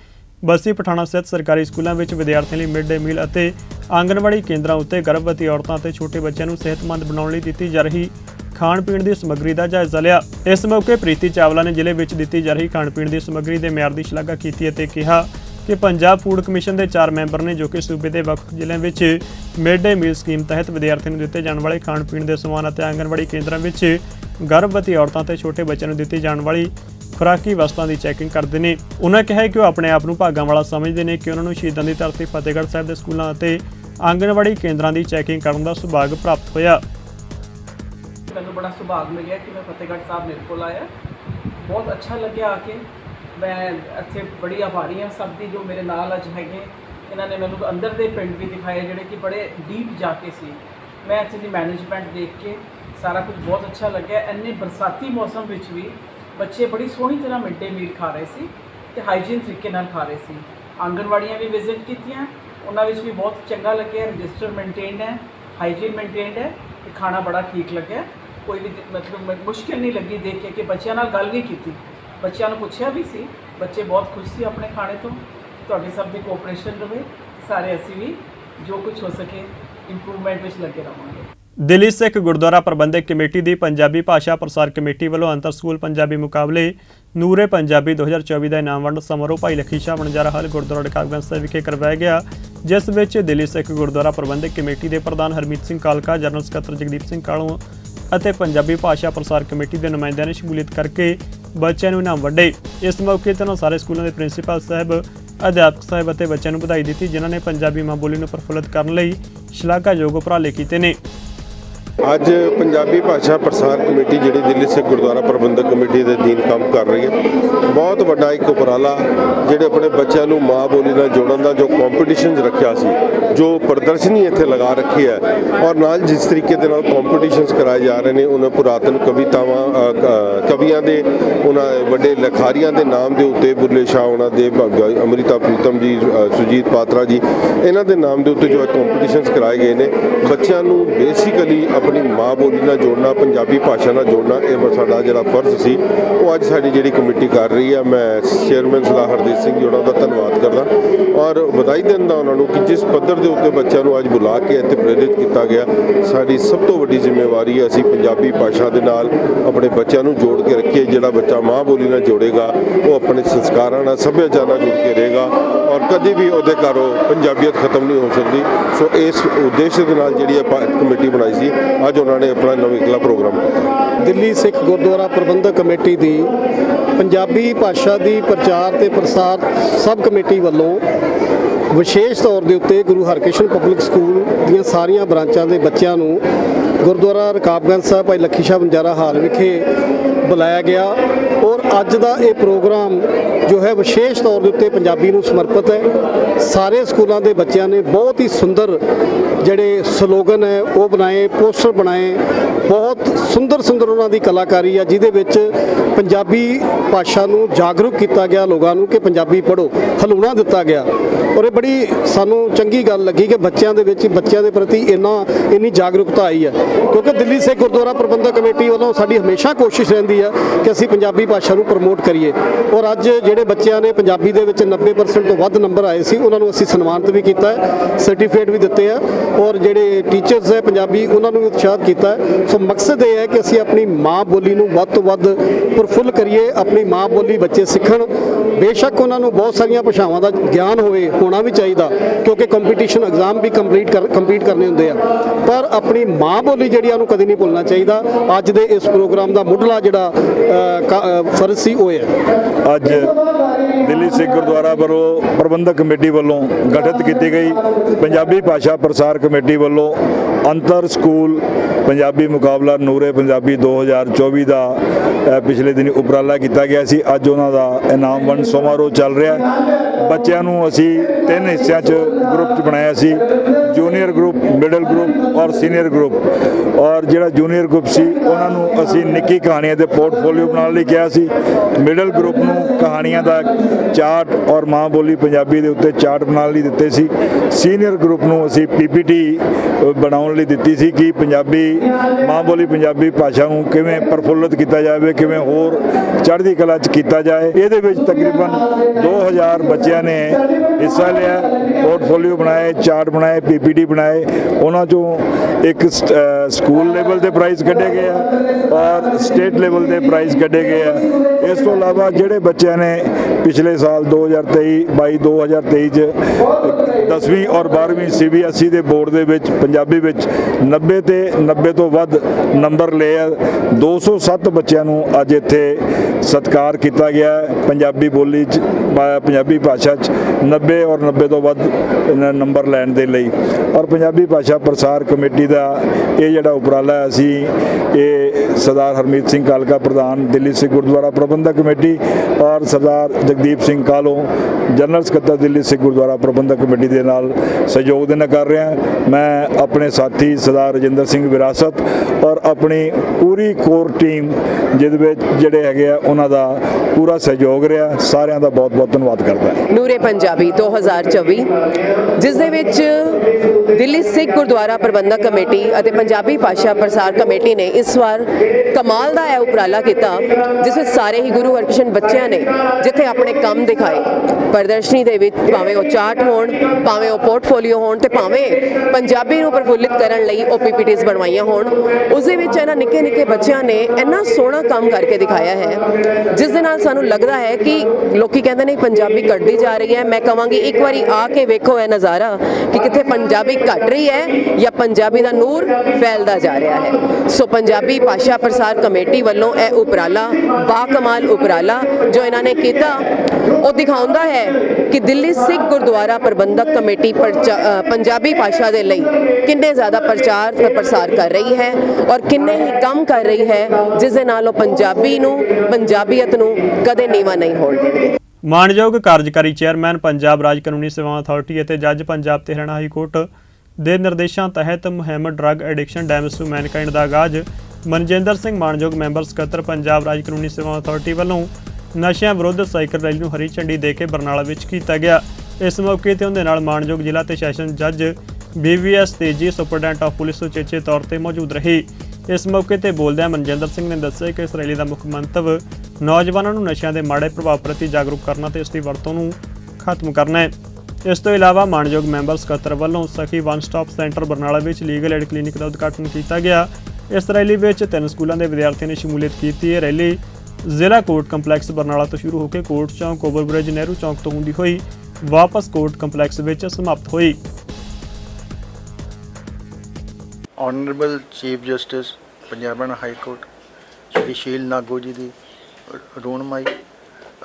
ਬਸੀ ਪਠਾਣਾ ਸਥਿਤ ਸਰਕਾਰੀ ਸਕੂਲਾਂ ਵਿੱਚ ਵਿਦਿਆਰਥੀਆਂ ਲਈ ਮਿਡ ਡੇ ਮੀਲ ਅਤੇ ਆਂਗਣਵਾੜੀ ਕੇਂਦਰਾਂ ਉੱਤੇ ਗਰਭਵਤੀ ਔਰਤਾਂ ਅਤੇ ਛੋਟੇ ਬੱਚਿਆਂ ਨੂੰ ਸਿਹਤਮੰਦ ਬਣਾਉਣ ਲਈ ਦਿੱਤੀ ਜਾ ਰਹੀ ਖਾਣ ਪੀਣ ਦੀ ਸਮੱਗਰੀ ਦਾ ਜਾਇਜ਼ਾ ਲਿਆ। ਇਸ ਮੌਕੇ ਪ੍ਰੀਤੀ ਚਾਵਲਾ ਨੇ ਜ਼ਿਲ੍ਹੇ ਵਿੱਚ ਦਿੱਤੀ ਜਾ ਰਹੀ ਖਾਣ ਪੀਣ ਦੀ ਸਮੱਗਰੀ ਦੇ ਮਿਆਰ ਦੀ ਸ਼ਲਾਘਾ ਕੀਤੀ ਅਤੇ ਕਿਹਾ ਕਿ ਪੰਜਾਬ ਫੂਡ ਕਮਿਸ਼ਨ ਦੇ ਚਾਰ ਮੈਂਬਰ ਨੇ ਜੋ ਕਿ ਸੂਬੇ ਦੇ ਵੱਖ ਜ਼ਿਲ੍ਹਿਆਂ ਵਿੱਚ ਮਿਡ ਡੇ ਮੀਲ ਸਕੀਮ ਤਹਿਤ ਵਿਦਿਆਰਥੀਆਂ ਨੂੰ ਦਿੱਤੇ ਜਾਣ ਵਾਲੇ ਖਾਣ ਪੀਣ ਦੇ ਸਮਾਨ ਅਤੇ ਆਂਗਣਵਾੜੀ ਕੇਂਦਰਾਂ ਵਿੱਚ ਗਰਭਵਤੀ ਔਰਤਾਂ ਤੇ ਛੋਟੇ ਬੱਚਿਆਂ ਨੂੰ ਦਿੱਤੀ ਜਾਣ ਵਾਲੀ ਖੁਰਾਕੀ ਵਸਤਾਂ ਦੀ ਚੈਕਿੰਗ ਕਰਦੇ ਨੇ। ਉਹਨਾਂ ਕਿਹਾ ਕਿ ਉਹ ਆਪਣੇ ਆਪ ਨੂੰ ਭਾਗਾਂ ਵਾਲਾ ਸਮਝਦੇ ਨੇ ਕਿ ਉਹਨਾਂ ਨੂੰ ਸ਼ਹੀਦਾਂ ਦੀ ਧਰਤੀ ਫਤਿਹਗੜ੍ਹ ਸਾਹਿਬ ਦੇ ਸਕੂਲਾਂ ਅਤੇ ਆਂਗਣਵਾੜੀ ਕੇਂਦਰਾਂ ਦੀ ਚੈਕਿੰਗ ਕਰਨ ਦਾ ਸੁਭਾਗ ਪ੍ਰਾਪਤ ਹੋਇਆ। ਮੈਨੂੰ ਬੜਾ ਸੁਭਾਗ ਮਿਲਿਆ ਕਿ ਮੈਂ ਫਤਿਹਗੜ੍ਹ ਸਾਹਿਬ ਮੇਰੇ ਕੋਲ ਆਇਆ ਬਹੁਤ ਅੱਛਾ ਲੱਗਿਆ ਆ ਕੇ ਮੈਂ ਇੱਥੇ ਬੜੀ ਆਭਾਰੀ ਹਾਂ ਸਭ ਦੀ ਜੋ ਮੇਰੇ ਨਾਲ ਅੱਜ ਹੈਗੇ ਇਹਨਾਂ ਨੇ ਮੈਨੂੰ ਅੰਦਰ ਦੇ ਪਿੰਡ ਵੀ ਦਿਖਾਏ ਜਿਹੜੇ ਕਿ ਬੜੇ ਡੀਪ ਜਾ ਕੇ ਸੀ ਮੈਂ ਇੱਥੇ ਦੀ ਮੈਨੇਜਮੈਂਟ ਦੇਖ ਕੇ ਸਾਰਾ ਕੁਝ ਬਹੁਤ ਅੱਛਾ ਲੱਗਿਆ ਇੰਨੇ ਬਰਸਾਤੀ ਮੌਸਮ ਵਿੱਚ ਵੀ ਬੱਚੇ ਬੜੀ ਸੋਹਣੀ ਤਰ੍ਹਾਂ ਮਿਡ ਡੇ ਮੀਲ ਖਾ ਰਹੇ ਸੀ ਤੇ ਹਾਈਜੀਨ ਤਰੀਕੇ ਨਾਲ ਖਾ ਰਹੇ ਸੀ ਆਂਗਣਵਾੜੀਆਂ ਵੀ ਵਿਜ਼ਿਟ ਕੀਤੀਆਂ ਉਹਨਾਂ ਵਿੱਚ ਵੀ ਬਹੁਤ ਚੰਗਾ ਲੱਗਿਆ ਰਜਿਸਟਰ ਮੇਨਟੇਨਡ ਹੈ ਹਾਈਜੀਨ ਮੇਨਟੇਨਡ ਹੈ ਤੇ ਖਾਣਾ ਬੜਾ ਠੀਕ ਲੱਗਿਆ ਕੋਈ ਵੀ ਮਤਲਬ ਮੁਸ਼ਕਿਲ ਨਹੀਂ ਲੱਗੀ ਦੇਖ ਕੇ ਕਿ ਬੱਚਿਆਂ ਨਾਲ ਗੱਲ ਵੀ ਕੀਤੀ। ਬੱਚਿਆਂ ਨੂੰ ਪੁੱਛਿਆ ਵੀ ਸੀ। ਬੱਚੇ ਬਹੁਤ ਖੁਸ਼ ਸੀ ਆਪਣੇ ਖਾਣੇ ਤੋਂ। ਤੁਹਾਡੀ ਸਭ ਦੀ ਕੋਆਪਰੇਸ਼ਨ ਰਵੇ। ਸਾਰੇ ਅਸੀਂ ਵੀ ਜੋ ਕੁਝ ਹੋ ਸਕੇ ਇੰਪਰੂਵਮੈਂਟ ਵਿੱਚ ਲੱਗੇ ਰਹਾਂਗੇ। ਦਿੱਲੀ ਸਿੱਖ ਗੁਰਦੁਆਰਾ ਪ੍ਰਬੰਧਕ ਕਮੇਟੀ ਦੀ ਪੰਜਾਬੀ ਭਾਸ਼ਾ ਪ੍ਰਸਾਰ ਕਮੇਟੀ ਵੱਲੋਂ ਅੰਤਰ ਸਕੂਲ ਪੰਜਾਬੀ ਮੁਕਾਬਲੇ ਨੂਰੇ ਪੰਜਾਬੀ 2024 ਦਾ ਇਨਾਮ ਵੰਡ ਸਮਾਰੋਹ ਭਾਈ ਲਖੀ ਸ਼ਾਹ ਬਣਜਾਰਾ ਹਾਲ ਗੁਰਦੁਆਰਾ ਰਕਾਬਗੰਜ ਸਾਹਿਬ ਵਿਖੇ ਕਰਵਾਇਆ ਗਿਆ, ਜਿਸ ਵਿੱਚ ਦਿੱਲੀ ਸਿੱਖ ਗੁਰਦੁਆਰਾ ਪ੍ਰਬੰਧਕ ਕਮੇਟੀ ਦੇ ਪ੍ਰਧਾਨ ਹਰਮੀਤ ਸਿੰਘ ਕਾਲਕਾ, ਜਨਰਲ ਸਕੱਤਰ ਜਗਦੀਪ ਸਿੰਘ ਕਾਲੂ ਅਤੇ ਪੰਜਾਬੀ ਭਾਸ਼ਾ ਪ੍ਰਸਾਰ ਕਮੇਟੀ ਦੇ ਨੁਮਾਇੰਦਿਆਂ ਨੇ ਸ਼ਮੂਲੀਅਤ ਕਰਕੇ ਬੱਚਿਆਂ ਨੂੰ ਇਨਾਮ ਵੰਡੇ। ਇਸ ਮੌਕੇ ਤੇ ਉਹਨਾਂ ਸਾਰੇ ਸਕੂਲਾਂ ਦੇ ਪ੍ਰਿੰਸੀਪਲ ਸਾਹਿਬ, ਅਧਿਆਪਕ ਸਾਹਿਬ ਅਤੇ ਬੱਚਿਆਂ ਨੂੰ ਵਧਾਈ ਦਿੱਤੀ, ਜਿਨ੍ਹਾਂ ਨੇ ਪੰਜਾਬੀ ਮਾਂ ਬੋਲੀ ਨੂੰ ਪ੍ਰਫੁੱਲਤ ਕਰਨ ਲਈ ਸ਼ਲਾਘਾਯੋਗ ਉਪਰਾਲੇ ਕੀਤੇ ਨੇ। ਅੱਜ ਪੰਜਾਬੀ ਭਾਸ਼ਾ ਪ੍ਰਸਾਰ ਕਮੇਟੀ ਜਿਹੜੀ ਦਿੱਲੀ ਸਿੱਖ ਗੁਰਦੁਆਰਾ ਪ੍ਰਬੰਧਕ ਕਮੇਟੀ ਦੇ ਅਧੀਨ ਕੰਮ ਕਰ ਰਹੀ ਹੈ। ਬਹੁਤ ਵੱਡਾ ਇੱਕ ਉਪਰਾਲਾ ਜਿਹੜੇ ਆਪਣੇ ਬੱਚਿਆਂ ਨੂੰ ਮਾਂ ਬੋਲੀ ਨਾਲ ਜੋੜਨ ਦਾ ਜੋ ਕੰਪੀਟੀਸ਼ਨ ਰੱਖਿਆ ਸੀ, ਜੋ ਪ੍ਰਦਰਸ਼ਨੀ ਇੱਥੇ ਲਗਾ ਰੱਖੀ ਹੈ ਔਰ ਨਾਲ ਜਿਸ ਤਰੀਕੇ ਦੇ ਨਾਲ ਕੰਪੀਟੀਸ਼ਨਸ ਕਰਾਏ ਜਾ ਰਹੇ ਨੇ, ਉਹਨਾਂ ਪੁਰਾਤਨ ਕਵਿਤਾਵਾਂ ਕਵੀਆਂ ਦੇ, ਉਹਨਾਂ ਵੱਡੇ ਲਖਾਰੀਆਂ ਦੇ ਨਾਮ ਦੇ ਉੱਤੇ ਬੁੱਲੇ ਸ਼ਾਹ, ਉਹਨਾਂ ਦੇ ਭ- ਅੰਮ੍ਰਿਤਾ ਪ੍ਰੀਤਮ ਜੀ ਸੁਜੀਤ ਪਾਤਰਾ ਜੀ, ਇਹਨਾਂ ਦੇ ਨਾਮ ਦੇ ਉੱਤੇ ਜੋ ਕੰਪੀਟੀਸ਼ਨਸ ਕਰਾਏ ਗਏ ਨੇ, ਬੱਚਿਆਂ ਨੂੰ ਬੇਸਿਕਲੀ ਆਪਣੀ ਮਾਂ ਬੋਲੀ ਨਾਲ ਜੋੜਨਾ, ਪੰਜਾਬੀ ਭਾਸ਼ਾ ਨਾਲ ਜੋੜਨਾ, ਇਹ ਸਾਡਾ ਜਿਹੜਾ ਫਰਜ਼ ਸੀ, ਉਹ ਅੱਜ ਸਾਡੀ ਜਿਹੜੀ ਕਮੇਟੀ ਕਰ ਰਹੀ ਹੈ। ਮੈਂ ਚੇਅਰਮੈਨ ਸਰਦਾਰ ਹਰਦੀਪ ਸਿੰਘ ਜੀ ਉਹਨਾਂ ਦਾ ਧੰਨਵਾਦ ਕਰਦਾ। ਔਰ ਵਧਾਈ ਦਿੰਦਾ ਉਹਨਾਂ ਨੂੰ ਕਿ ਜਿਸ ਪੱਧਰ ਦੇ ਉੱਤੇ ਬੱਚਿਆਂ ਨੂੰ ਅੱਜ ਬੁਲਾ ਕੇ ਇੱਥੇ ਪ੍ਰੇਰਿਤ ਕੀਤਾ ਗਿਆ, ਸਾਡੀ ਸਭ ਤੋਂ ਵੱਡੀ ਜ਼ਿੰਮੇਵਾਰੀ ਹੈ ਅਸੀਂ ਪੰਜਾਬੀ ਭਾਸ਼ਾ ਦੇ ਨਾਲ ਆਪਣੇ ਬੱਚਿਆਂ ਨੂੰ ਜੋੜ ਕੇ ਰੱਖੀਏ। ਜਿਹੜਾ ਬੱਚਾ ਮਾਂ ਬੋਲੀ ਨਾਲ ਜੋੜੇਗਾ, ਉਹ ਆਪਣੇ ਸੰਸਕਾਰਾਂ ਨਾਲ, ਸੱਭਿਆਚਾਰ ਨਾਲ ਜੁੜ ਕੇ ਰਹੇਗਾ। ਔਰ ਕਦੀ ਵੀ ਉਹਦੇ ਘਰੋਂ ਪੰਜਾਬੀਅਤ ਖਤਮ ਨਹੀਂ ਹੋ ਸਕਦੀ। ਸੋ ਇਸ ਉਦੇਸ਼ ਦੇ ਨਾਲ ਜਿਹੜੀ ਇਹ ਕਮੇਟੀ ਬਣਾਈ ਸੀ ਅੱਜ ਉਹਨਾਂ ਨੇ ਆਪਣਾ ਨਵੇਕਲਾ ਪ੍ਰੋਗਰਾਮ ਕੀਤਾ। ਦਿੱਲੀ ਸਿੱਖ ਗੁਰਦੁਆਰਾ ਪ੍ਰਬੰਧਕ ਕਮੇਟੀ ਦੀ ਪੰਜਾਬੀ ਭਾਸ਼ਾ ਦੀ ਪ੍ਰਚਾਰ ਤੇ ਪ੍ਰਸਾਰ ਸਬ ਕਮੇਟੀ ਵੱਲੋਂ ਵਿਸ਼ੇਸ਼ ਤੌਰ ਦੇ ਉੱਤੇ ਗੁਰੂ ਹਰਕ੍ਰਿਸ਼ਨ ਪਬਲਿਕ ਸਕੂਲ ਦੀਆਂ ਸਾਰੀਆਂ ਬ੍ਰਾਂਚਾਂ ਦੇ ਬੱਚਿਆਂ ਨੂੰ ਗੁਰਦੁਆਰਾ ਰਕਾਬਗੰਜ ਸਾਹਿਬ ਭਾਈ ਲੱਖੀ ਸ਼ਾਹ ਬੰਜਾਰਾ ਹਾਲ ਵਿਖੇ ਬੁਲਾਇਆ ਗਿਆ ਔਰ ਅੱਜ ਦਾ ਇਹ ਪ੍ਰੋਗਰਾਮ ਜੋ ਹੈ ਵਿਸ਼ੇਸ਼ ਤੌਰ ਦੇ ਉੱਤੇ ਪੰਜਾਬੀ ਨੂੰ ਸਮਰਪਿਤ ਹੈ। ਸਾਰੇ ਸਕੂਲਾਂ ਦੇ ਬੱਚਿਆਂ ਨੇ ਬਹੁਤ ਹੀ ਸੁੰਦਰ ਜਿਹੜੇ ਸਲੋਗਨ ਹੈ ਉਹ ਬਣਾਏ, ਪੋਸਟਰ ਬਣਾਏ ਬਹੁਤ ਸੁੰਦਰ ਸੁੰਦਰ ਉਹਨਾਂ ਦੀ ਕਲਾਕਾਰੀ ਆ, ਜਿਹਦੇ ਵਿੱਚ ਪੰਜਾਬੀ ਭਾਸ਼ਾ ਨੂੰ ਜਾਗਰੂਕ ਕੀਤਾ ਗਿਆ, ਲੋਕਾਂ ਨੂੰ ਕਿ ਪੰਜਾਬੀ ਪੜ੍ਹੋ, ਹਲੂਣਾ ਦਿੱਤਾ ਗਿਆ। ਔਰ ਇਹ ਬੜੀ ਸਾਨੂੰ ਚੰਗੀ ਗੱਲ ਲੱਗੀ ਕਿ ਬੱਚਿਆਂ ਦੇ ਵਿੱਚ, ਬੱਚਿਆਂ ਦੇ ਪ੍ਰਤੀ ਇੰਨਾ, ਇੰਨੀ ਜਾਗਰੂਕਤਾ ਆਈ ਹੈ ਕਿਉਂਕਿ ਦਿੱਲੀ ਸਿੱਖ ਗੁਰਦੁਆਰਾ ਪ੍ਰਬੰਧਕ ਕਮੇਟੀ ਵੱਲੋਂ ਸਾਡੀ ਹਮੇਸ਼ਾ ਕੋਸ਼ਿਸ਼ ਰਹਿੰਦੀ ਹੈ ਕਿ ਅਸੀਂ ਪੰਜਾਬੀ ਭਾਸ਼ਾ ਨੂੰ ਪ੍ਰਮੋਟ ਕਰੀਏ। ਔਰ ਅੱਜ ਜਿਹੜੇ ਬੱਚਿਆਂ ਨੇ ਪੰਜਾਬੀ ਦੇ ਵਿੱਚ 90% ਤੋਂ ਵੱਧ ਨੰਬਰ ਆਏ ਸੀ, ਉਹਨਾਂ ਨੂੰ ਅਸੀਂ ਸਨਮਾਨਿਤ ਵੀ ਕੀਤਾ ਹੈ ਸਰਟੀਫਿਕੇਟ ਵੀ ਦਿੱਤੇ ਆ। ਔਰ ਜਿਹੜੇ ਟੀਚਰਸ ਹੈ ਪੰਜਾਬੀ, ਉਹਨਾਂ ਨੂੰ ਵੀ ਉਤਸ਼ਾਹਿਤ ਕੀਤਾ ਹੈ ਸੋ ਮਕਸਦ ਇਹ ਹੈ ਕਿ ਅਸੀਂ ਆਪਣੀ ਮਾਂ ਬੋਲੀ ਨੂੰ ਵੱਧ ਤੋਂ ਵੱਧ ਪ੍ਰਫੁੱਲ ਕਰੀਏ, ਆਪਣੀ ਮਾਂ ਬੋਲੀ ਬੱਚੇ ਸਿੱਖਣ। ਬੇਸ਼ੱਕ ਉਹਨਾਂ ਨੂੰ ਬਹੁਤ ਸਾਰੀਆਂ ਭਾਸ਼ਾਵਾਂ ਦਾ ਗਿਆਨ ਹੋਵੇ, ਹੋਣਾ ਵੀ ਚਾਹੀਦਾ, ਕਿਉਂਕਿ ਕੰਪੀਟੀਸ਼ਨ ਐਗਜ਼ਾਮ ਵੀ ਕੰਪਲੀਟ ਕਰ ਕੰਪੀਟ ਕਰਨੇ ਹੁੰਦੇ ਆ। ਪਰ ਆਪਣੀ ਮਾਂ ਬੋਲੀ ਜਿਹੜੀ ਉਹਨੂੰ ਕਦੇ ਨਹੀਂ ਭੁੱਲਣਾ ਚਾਹੀਦਾ। ਅੱਜ ਦੇ ਇਸ ਪ੍ਰੋਗਰਾਮ ਦਾ ਮੁੱਢਲਾ ਜਿਹੜਾ ਫਰਜ਼ ਸੀ, ਉਹ ਹੈ। ਅੱਜ ਦਿੱਲੀ ਸਿੱਖ ਗੁਰਦੁਆਰਾ ਵੱਲੋਂ ਪ੍ਰਬੰਧਕ ਕਮੇਟੀ ਵੱਲੋਂ ਗਠਿਤ ਕੀਤੀ ਗਈ। ਪੰਜਾਬੀ ਭਾਸ਼ਾ ਪ੍ਰਸਾਰ ਕਮੇਟੀ ਵੱਲੋਂ ਅੰਤਰ ਸਕੂਲ ਪੰਜਾਬੀ ਮੁਕਾਬਲਾ ਨੂਰੇ ਪੰਜਾਬੀ 2024 ਦਾ ਪਿਛਲੇ ਦਿਨੀ ਉਪਰਾਲਾ ਕੀਤਾ ਗਿਆ ਸੀ। ਅੱਜ ਉਹਨਾਂ ਦਾ ਇਨਾਮ ਵੰਡ ਸਮਾਰੋਹ ਚੱਲ ਰਿਹਾ ਬੱਚਿਆਂ ਨੂੰ ਅਸੀਂ ਤਿੰਨ ਹਿੱਸਿਆਂ 'ਚ ਗਰੁੱਪ 'ਚ ਬਣਾਇਆ ਸੀ। ਜੂਨੀਅਰ ਗਰੁੱਪ ਮਿਡਲ ਗਰੁੱਪ ਔਰ ਸੀਨੀਅਰ ਗਰੁੱਪ ਔਰ ਜਿਹੜਾ ਜੂਨੀਅਰ ਗਰੁੱਪ ਸੀ, ਉਹਨਾਂ ਨੂੰ ਅਸੀਂ ਨਿੱਕੀ ਕਹਾਣੀਆਂ ਦੇ ਪੋਰਟਫੋਲੀਓ ਬਣਾਉਣ ਲਈ ਕਿਹਾ ਸੀ। ਮਿਡਲ ਗਰੁੱਪ ਨੂੰ ਕਹਾਣੀਆਂ ਦਾ ਚਾਰਟ ਔਰ ਮਾਂ ਬੋਲੀ ਪੰਜਾਬੀ ਦੇ ਉੱਤੇ ਚਾਰਟ ਬਣਾਉਣ ਲਈ ਦਿੱਤੇ ਸੀ। ਸੀਨੀਅਰ ਗਰੁੱਪ ਨੂੰ ਅਸੀਂ ਪੀਪੀਟੀ ਬਣਾਉਣ ਲਈ ਦਿੱਤੀ ਸੀ ਕਿ ਪੰਜਾਬੀ, ਮਾਂ ਬੋਲੀ ਪੰਜਾਬੀ ਭਾਸ਼ਾ ਨੂੰ ਕਿਵੇਂ ਪ੍ਰਫੁੱਲਤ ਕੀਤਾ ਜਾਵੇ, ਕਿਵੇਂ ਹੋਰ ਚੜ੍ਹਦੀ ਕਲਾ 'ਚ ਕੀਤਾ ਜਾਏ। ਇਹਦੇ ਵਿੱਚ ਤਕਰੀਬਨ 2000 ਬੱਚਿਆਂ ਨੇ ਹਿੱਸਾ ਲਿਆ, ਪੋਰਟਫੋਲੀਓ ਬਣਾਏ, ਚਾਰਟ ਬਣਾਏ ਪੀਪੀਟੀ ਬਣਾਏ। ਉਹਨਾਂ ਚੋਂ ਇੱਕ ਸਕੂਲ ਲੈਵਲ ਦੇ ਪ੍ਰਾਈਜ਼ ਕੱਢੇ ਗਏ ਆ ਔਰ ਸਟੇਟ ਲੈਵਲ ਦੇ ਪ੍ਰਾਈਜ਼ ਕੱਢੇ ਗਏ ਆ। ਇਸ ਤੋਂ ਇਲਾਵਾ ਜਿਹੜੇ ਬੱਚਿਆਂ ਨੇ ਪਿਛਲੇ ਸਾਲ 2023 22 2023 ਚ 10ਵੀਂ ਔਰ 12ਵੀਂ ਸੀਬੀਐਸਈ ਦੇ ਬੋਰਡ ਦੇ ਵਿੱਚ, ਪੰਜਾਬੀ ਵਿੱਚ 90 ਤੇ 90 ਤੋਂ ਵੱਧ ਨੰਬਰ ਲਏ ਆ। 207 ਬੱਚਿਆਂ ਨੂੰ ਅੱਜ ਇੱਥੇ ਸਤਿਕਾਰ ਕੀਤਾ ਗਿਆ ਪੰਜਾਬੀ ਬੋਲੀ ਚ। ਪੰਜਾਬੀ ਭਾਸ਼ਾ ਚ 90 ਔਰ 90 ਤੋਂ ਵੱਧ ਨੰਬਰ ਲੈਣ ਦੇ ਲਈ। ਔਰ ਪੰਜਾਬੀ ਭਾਸ਼ਾ ਪ੍ਰਸਾਰ ਕਮੇਟੀ ਦਾ ਇਹ ਜਿਹੜਾ ਉਪਰਾਲਾ ਅਸੀਂ ਇਹ ਸਰਦਾਰ ਹਰਮੀਤ ਸਿੰਘ ਕਾਲਕਾ, ਪ੍ਰਧਾਨ ਦਿੱਲੀ ਸਿੱਖ ਗੁਰਦੁਆਰਾ ਪ੍ਰਬੰਧਕ ਕਮੇਟੀ ਔਰ ਸਰਦਾਰ ਜਗਦੀਪ ਸਿੰਘ ਕਾਲੋ, ਜਨਰਲ ਸਕੱਤਰ ਦਿੱਲੀ ਸਿੱਖ ਗੁਰਦੁਆਰਾ ਪ੍ਰਬੰਧਕ ਕਮੇਟੀ ਦੇ ਨਾਲ ਸਹਿਯੋਗ ਦੇ ਨਾਲ ਕਰ ਰਿਹਾ ਮੈਂ ਆਪਣੇ ਸਾਥੀ ਸਰਦਾਰ ਰਜਿੰਦਰ ਸਿੰਘ ਵਿਰਾਸਤ ਔਰ ਆਪਣੀ ਪੂਰੀ ਕੋਰ ਟੀਮ ਜਿਹਦੇ ਵਿੱਚ ਜਿਹੜੇ ਹੈਗੇ ਆ, ਉਹਨਾਂ ਦਾ ਪੂਰਾ ਸਹਿਯੋਗ ਰਿਹਾ। ਸਾਰਿਆਂ ਦਾ ਬਹੁਤ ਬਹੁਤ ਧੰਨਵਾਦ ਕਰਦਾ ਨੂਰੇ ਪੰਜਾਬੀ 2024 ਜਿਸ ਦੇ ਵਿੱਚ ਦਿੱਲੀ ਸਿੱਖ ਗੁਰਦੁਆਰਾ ਪ੍ਰਬੰਧਕ ਕਮੇਟੀ ਅਤੇ ਪੰਜਾਬੀ ਭਾਸ਼ਾ ਪ੍ਰਸਾਰ ਕਮੇਟੀ ਨੇ ਇਸ ਵਾਰ ਕਮਾਲ ਦਾ ਇਹ ਉਪਰਾਲਾ ਕੀਤਾ, ਜਿਸ ਵਿੱਚ ਸਾਰੇ ਹੀ ਗੁਰੂ ਹਰਕ੍ਰਿਸ਼ਨ ਬੱਚਿਆਂ ਨੇ ਜਿੱਥੇ ਆਪਣੇ ਕੰਮ ਦਿਖਾਏ। ਪ੍ਰਦਰਸ਼ਨੀ ਦੇ ਵਿੱਚ ਭਾਵੇਂ ਉਹ ਚਾਰਟ ਹੋਣ, ਭਾਵੇਂ ਉਹ ਪੋਰਟਫੋਲੀਓ ਹੋਣ ਤੇ ਭਾਵੇਂ ਪੰਜਾਬੀ ਨੂੰ ਪ੍ਰਫੁੱਲਿਤ ਕਰਨ ਲਈ ਉਹ ਪੀਪੀਟੀਜ਼ ਬਣਵਾਈਆਂ ਹੋਣ, ਉਸ ਦੇ ਵਿੱਚ ਇਹਨਾਂ ਨਿੱਕੇ ਨਿੱਕੇ ਬੱਚਿਆਂ ਨੇ ਇੰਨਾ ਸੋਹਣਾ ਕੰਮ ਕਰਕੇ ਦਿਖਾਇਆ ਹੈ, ਜਿਸ ਦੇ ਨਾਲ ਸਾਨੂੰ ਲੱਗਦਾ ਹੈ ਕਿ ਲੋਕੀ ਕਹਿੰਦੇ ਨੇ ਪੰਜਾਬੀ ਕੱਢਦੀ ਜਾ ਰਹੀ ਹੈ। ਮੈਂ ਕਹਾਂਗੀ ਇੱਕ ਵਾਰੀ ਆ ਕੇ ਵੇਖੋ ਇਹ ਨਜ਼ਾਰਾ ਕਿ ਕਿੱਥੇ ਪੰਜਾਬੀ ਘਟ ਰਹੀ ਹੈ ਜਾਂ ਪੰਜਾਬੀ ਦਾ ਨੂਰ ਫੈਲਦਾ ਜਾ ਰਿਹਾ ਹੈ। ਸੋ ਪੰਜਾਬੀ ਭਾਸ਼ਾ ਪ੍ਰਸਾਰ ਕਮੇਟੀ ਵੱਲੋਂ ਇਹ ਉਪਰਾਲਾ ਬਾ ਕਮਾਲ ਉਪਰਾਲਾ ਜੋ ਇਹਨਾਂ ਨੇ ਕੀਤਾ, ਉਹ ਦਿਖਾਉਂਦਾ ਹੈ ਕਿ ਦਿੱਲੀ ਸਿੱਖ ਗੁਰਦੁਆਰਾ ਪ੍ਰਬੰਧਕ ਕਮੇਟੀ ਪੰਜਾਬੀ ਭਾਸ਼ਾ ਦੇ ਲਈ ਕਿੰਨੇ ਜ਼ਿਆਦਾ ਪ੍ਰਚਾਰ ਤੇ ਪ੍ਰਸਾਰ ਕਰ ਰਹੀ ਹੈ ਔਰ ਕਿੰਨੇ ਹੀ ਕੰਮ ਕਰ ਰਹੀ ਹੈ ਜਿਸ ਦੇ ਨਾਲ ਉਹ ਪੰਜਾਬੀ ਨੂੰ, ਪੰਜਾਬੀਅਤ ਨੂੰ ਕਦੇ ਨੀਵਾ ਨਹੀਂ ਹੋਣ ਦੇਣਗੇ। ਮਾਨਯੋਗ ਕਾਰਜਕਾਰੀ ਚੇਅਰਮੈਨ, ਪੰਜਾਬ ਰਾਜ ਕਾਨੂੰਨੀ ਸੇਵਾਵਾਂ ਅਥਾਰਟੀ ਅਤੇ ਜੱਜ ਪੰਜਾਬ ਤੇ ਹਰਿਆਣਾ ਹਾਈ ਕੋਰਟ ਦੇ ਨਿਰਦੇਸ਼ਾਂ ਤਹਿਤ ਮੁਹਿੰਮ drug addiction damage to mankind ਦਾ ਆਗਾਜ਼, ਮਨਜਿੰਦਰ ਸਿੰਘ ਮਾਨਯੋਗ ਮੈਂਬਰ ਸਕੱਤਰ, ਪੰਜਾਬ ਰਾਜ ਕਾਨੂੰਨੀ ਸੇਵਾ ਅਥਾਰਟੀ ਵੱਲੋਂ ਨਸ਼ਿਆਂ ਵਿਰੁੱਧ ਸਾਈਕਲ ਰੈਲੀ ਨੂੰ ਹਰੀ ਝੰਡੀ ਦੇ ਕੇ ਬਰਨਾਲਾ ਵਿੱਚ ਕੀਤਾ ਗਿਆ। ਇਸ ਮੌਕੇ ਤੇ ਉਹਦੇ ਨਾਲ ਮਾਨਯੋਗ ਜ਼ਿਲ੍ਹਾ ਤੇ ਸੈਸ਼ਨ ਜੱਜ BVS Teji superintendent of police ਉਚੇਚੇ ਤੌਰ ਤੇ ਮੌਜੂਦ ਰਹੀ। ਇਸ ਮੌਕੇ ਤੇ ਬੋਲਦਿਆਂ ਮਨਜਿੰਦਰ ਸਿੰਘ ਨੇ ਦੱਸਿਆ ਕਿ ਇਸ ਰੈਲੀ ਦਾ ਮੁੱਖ ਮੰਤਵ ਨੌਜਵਾਨਾਂ ਨੂੰ ਨਸ਼ਿਆਂ ਦੇ ਮਾੜੇ ਪ੍ਰਭਾਵ ਪ੍ਰਤੀ ਜਾਗਰੂਕ ਕਰਨਾ ਤੇ ਇਸ ਦੀ ਵਰਤੋਂ ਨੂੰ ਖਤਮ ਕਰਨਾ ਹੈ। ਇਸ ਤੋਂ ਇਲਾਵਾ ਮਾਨਯੋਗ ਮੈਂਬਰ ਸਕੱਤਰ ਵੱਲੋਂ ਸਖੀ ਵਨ ਸਟਾਪ ਸੈਂਟਰ ਬਰਨਾਲਾ ਵਿੱਚ ਲੀਗਲ ਏਡ ਕਲੀਨਿਕ ਦਾ ਉਦਘਾਟਨ ਕੀਤਾ ਗਿਆ। ਇਸ ਰੈਲੀ ਵਿੱਚ ਤਿੰਨ ਸਕੂਲਾਂ ਦੇ ਵਿਦਿਆਰਥੀਆਂ ਨੇ ਸ਼ਮੂਲੀਅਤ ਕੀਤੀ। ਹੈ ਰੈਲੀ ਜ਼ਿਲ੍ਹਾ ਕੋਰਟ ਕੰਪਲੈਕਸ ਬਰਨਾਲਾ ਤੋਂ ਸ਼ੁਰੂ ਹੋ ਕੇ ਕੋਰਟ ਚੌਂਕ ਓਵਰਬ੍ਰਿਜ ਨਹਿਰੂ ਚੌਂਕ ਤੋਂ ਹੁੰਦੀ ਹੋਈ ਵਾਪਸ ਕੋਰਟ ਕੰਪਲੈਕਸ ਵਿੱਚ ਸਮਾਪਤ ਹੋਈ। Honourable chief justice Punjab high court Shri Sheel Nago ji ਦੀ ਰੋਣਮਾਈ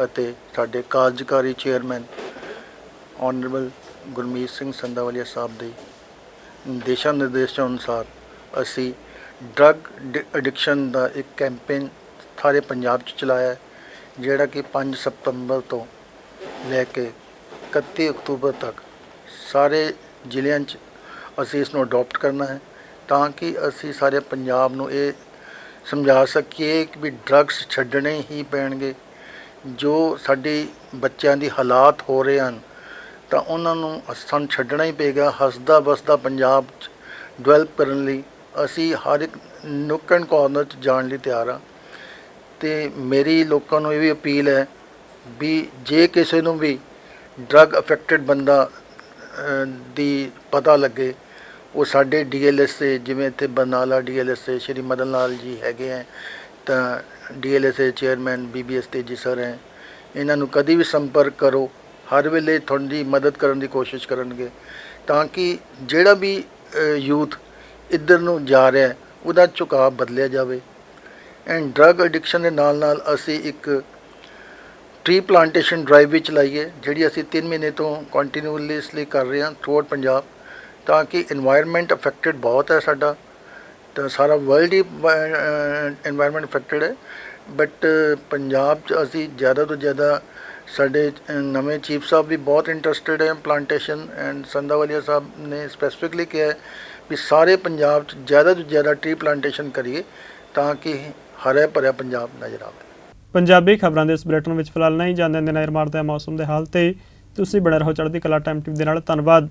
ਅਤੇ ਸਾਡੇ ਕਾਰਜਕਾਰੀ ਚੇਅਰਮੈਨ ਆਨਰੇਬਲ ਗੁਰਮੀਤ ਸਿੰਘ ਸੰਧਾਵਾਲੀਆ ਸਾਹਿਬ ਦੇ ਦਿਸ਼ਾ ਨਿਰਦੇਸ਼ਾਂ ਅਨੁਸਾਰ ਅਸੀਂ ਡਰੱਗ ਐਡਿਕਸ਼ਨ ਦਾ ਇੱਕ ਕੈਂਪੇਨ ਸਾਰੇ ਪੰਜਾਬ 'ਚ ਚਲਾਇਆ ਜਿਹੜਾ ਕਿ 5 ਸਤੰਬਰ ਤੋਂ ਲੈ ਕੇ 31 ਅਕਤੂਬਰ ਤੱਕ ਸਾਰੇ ਜ਼ਿਲ੍ਹਿਆਂ 'ਚ ਅਸੀਂ ਇਸ ਨੂੰ ਅਡਾਪਟ ਕਰਨਾ ਹੈ, ਤਾਂ ਕਿ ਅਸੀਂ ਸਾਰੇ ਪੰਜਾਬ ਨੂੰ ਇਹ ਸਮਝਾ ਸਕੀਏ ਕਿ ਵੀ ਡਰੱਗਸ ਛੱਡਣੇ ਹੀ ਪੈਣਗੇ, ਜੋ ਸਾਡੀ ਬੱਚਿਆਂ ਦੀ ਹਾਲਾਤ ਹੋ ਰਹੇ ਹਨ ਤਾਂ ਉਹਨਾਂ ਨੂੰ ਸਾਨੂੰ ਛੱਡਣਾ ਹੀ ਪਏਗਾ ਹੱਸਦਾ ਬਸਦਾ ਪੰਜਾਬ ਚ ਡਿਵੈਲਪ ਕਰਨ ਲਈ ਅਸੀਂ ਹਰ ਇੱਕ ਨੁੱਕ ਐਂਡ ਕਾਰਨਰ ਚ ਜਾਣ ਲਈ ਤਿਆਰ ਹਾਂ। ਤੇ ਮੇਰੀ ਲੋਕਾਂ ਨੂੰ ਇਹ ਵੀ ਅਪੀਲ ਹੈ ਵੀ ਜੇ ਕਿਸੇ ਨੂੰ ਵੀ ਡਰੱਗ ਅਫੈਕਟਡ ਬੰਦਾ ਦੀ ਪਤਾ ਲੱਗੇ, ਉਹ ਸਾਡੇ ਡੀਐਲਐਸਏ ਜਿਵੇਂ ਇੱਥੇ ਬਰਨਾਲਾ ਡੀਐਲਐਸਏ ਸ਼੍ਰੀ ਮਦਨ ਲਾਲ ਜੀ ਹੈਗੇ ਹੈ, ਤਾਂ DLSA chairman BBS Teji sir ਹੈ। ਇਹਨਾਂ ਨੂੰ ਕਦੀ ਵੀ ਸੰਪਰਕ ਕਰੋ। ਹਰ ਵੇਲੇ ਤੁਹਾਡੀ ਮਦਦ ਕਰਨ ਦੀ ਕੋਸ਼ਿਸ਼ ਕਰਨਗੇ ਤਾਂ ਕਿ ਜਿਹੜਾ ਵੀ ਯੂਥ ਇੱਧਰ ਨੂੰ ਜਾ ਰਿਹਾ ਉਹਦਾ ਝੁਕਾਅ ਬਦਲਿਆ ਜਾਵੇ। ਐਂਡ ਡਰਗ ਐਡਿਕਸ਼ਨ ਦੇ ਨਾਲ ਨਾਲ ਅਸੀਂ ਇੱਕ ਟ੍ਰੀ ਪਲਾਂਟੇਸ਼ਨ ਡਰਾਈਵ ਵੀ ਚਲਾਈਏ, ਜਿਹੜੀ ਅਸੀਂ 3 ਮਹੀਨੇ ਤੋਂ ਕੰਟੀਨਿਊਸਲੀ ਇਸ ਲਈ ਕਰ ਰਹੇ ਹਾਂ ਥਰੂਆਊਟ ਪੰਜਾਬ, ਤਾਂ ਕਿ এনवायरमेंट ਅਫੈਕਟਡ ਬਹੁਤ ਹੈ ਸਾਡਾ। ਤਾਂ ਸਾਰਾ ਵਰਲਡ ਹੀ এনवायरमेंट ਅਫੈਕਟਡ ਹੈ। ਬਟ ਪੰਜਾਬ 'ਚ ਅਸੀਂ ਜ਼ਿਆਦਾ ਤੋਂ ਜ਼ਿਆਦਾ ਸਾਡੇ ਨਵੇਂ ਚੀਫ ਸਾਹਿਬ ਵੀ ਬਹੁਤ ਇੰਟਰਸਟਿਡ ਹੈ ਪਲਾਂਟੇਸ਼ਨ ਐਂਡ ਸੰਧਾਵਾਲੀਆ ਸਾਹਿਬ ਨੇ ਸਪੈਸੀਫਿਕਲੀ ਕਿਹਾ ਵੀ ਸਾਰੇ ਪੰਜਾਬ 'ਚ ਜ਼ਿਆਦਾ ਤੋਂ ਜ਼ਿਆਦਾ ਟਰੀ ਪਲਾਂਟੇਸ਼ਨ ਕਰੀਏ ਤਾਂ ਕਿ ਹਰਾ ਭਰਿਆ ਪੰਜਾਬ ਨਜ਼ਰ ਆਵੇ। ਪੰਜਾਬੀ ਖਬਰਾਂ ਦੇ ਇਸ ਬੁਲੇਟਿਨ ਵਿੱਚ ਫਿਲਹਾਲ ਨਹੀਂ ਜਾਂਦੇ ਨੇ ਨਜ਼ਰ ਮਾਰਦੇ ਮੌਸਮ ਦੇ ਹਾਲ ਤੇ। ਤੁਸੀਂ ਬਣੇ ਰਹੋ ਚੜ੍ਹਦੀ ਕਲਾ ਟਾਈਮ ਟੀਵੀ ਦੇ ਨਾਲ। ਧੰਨਵਾਦ।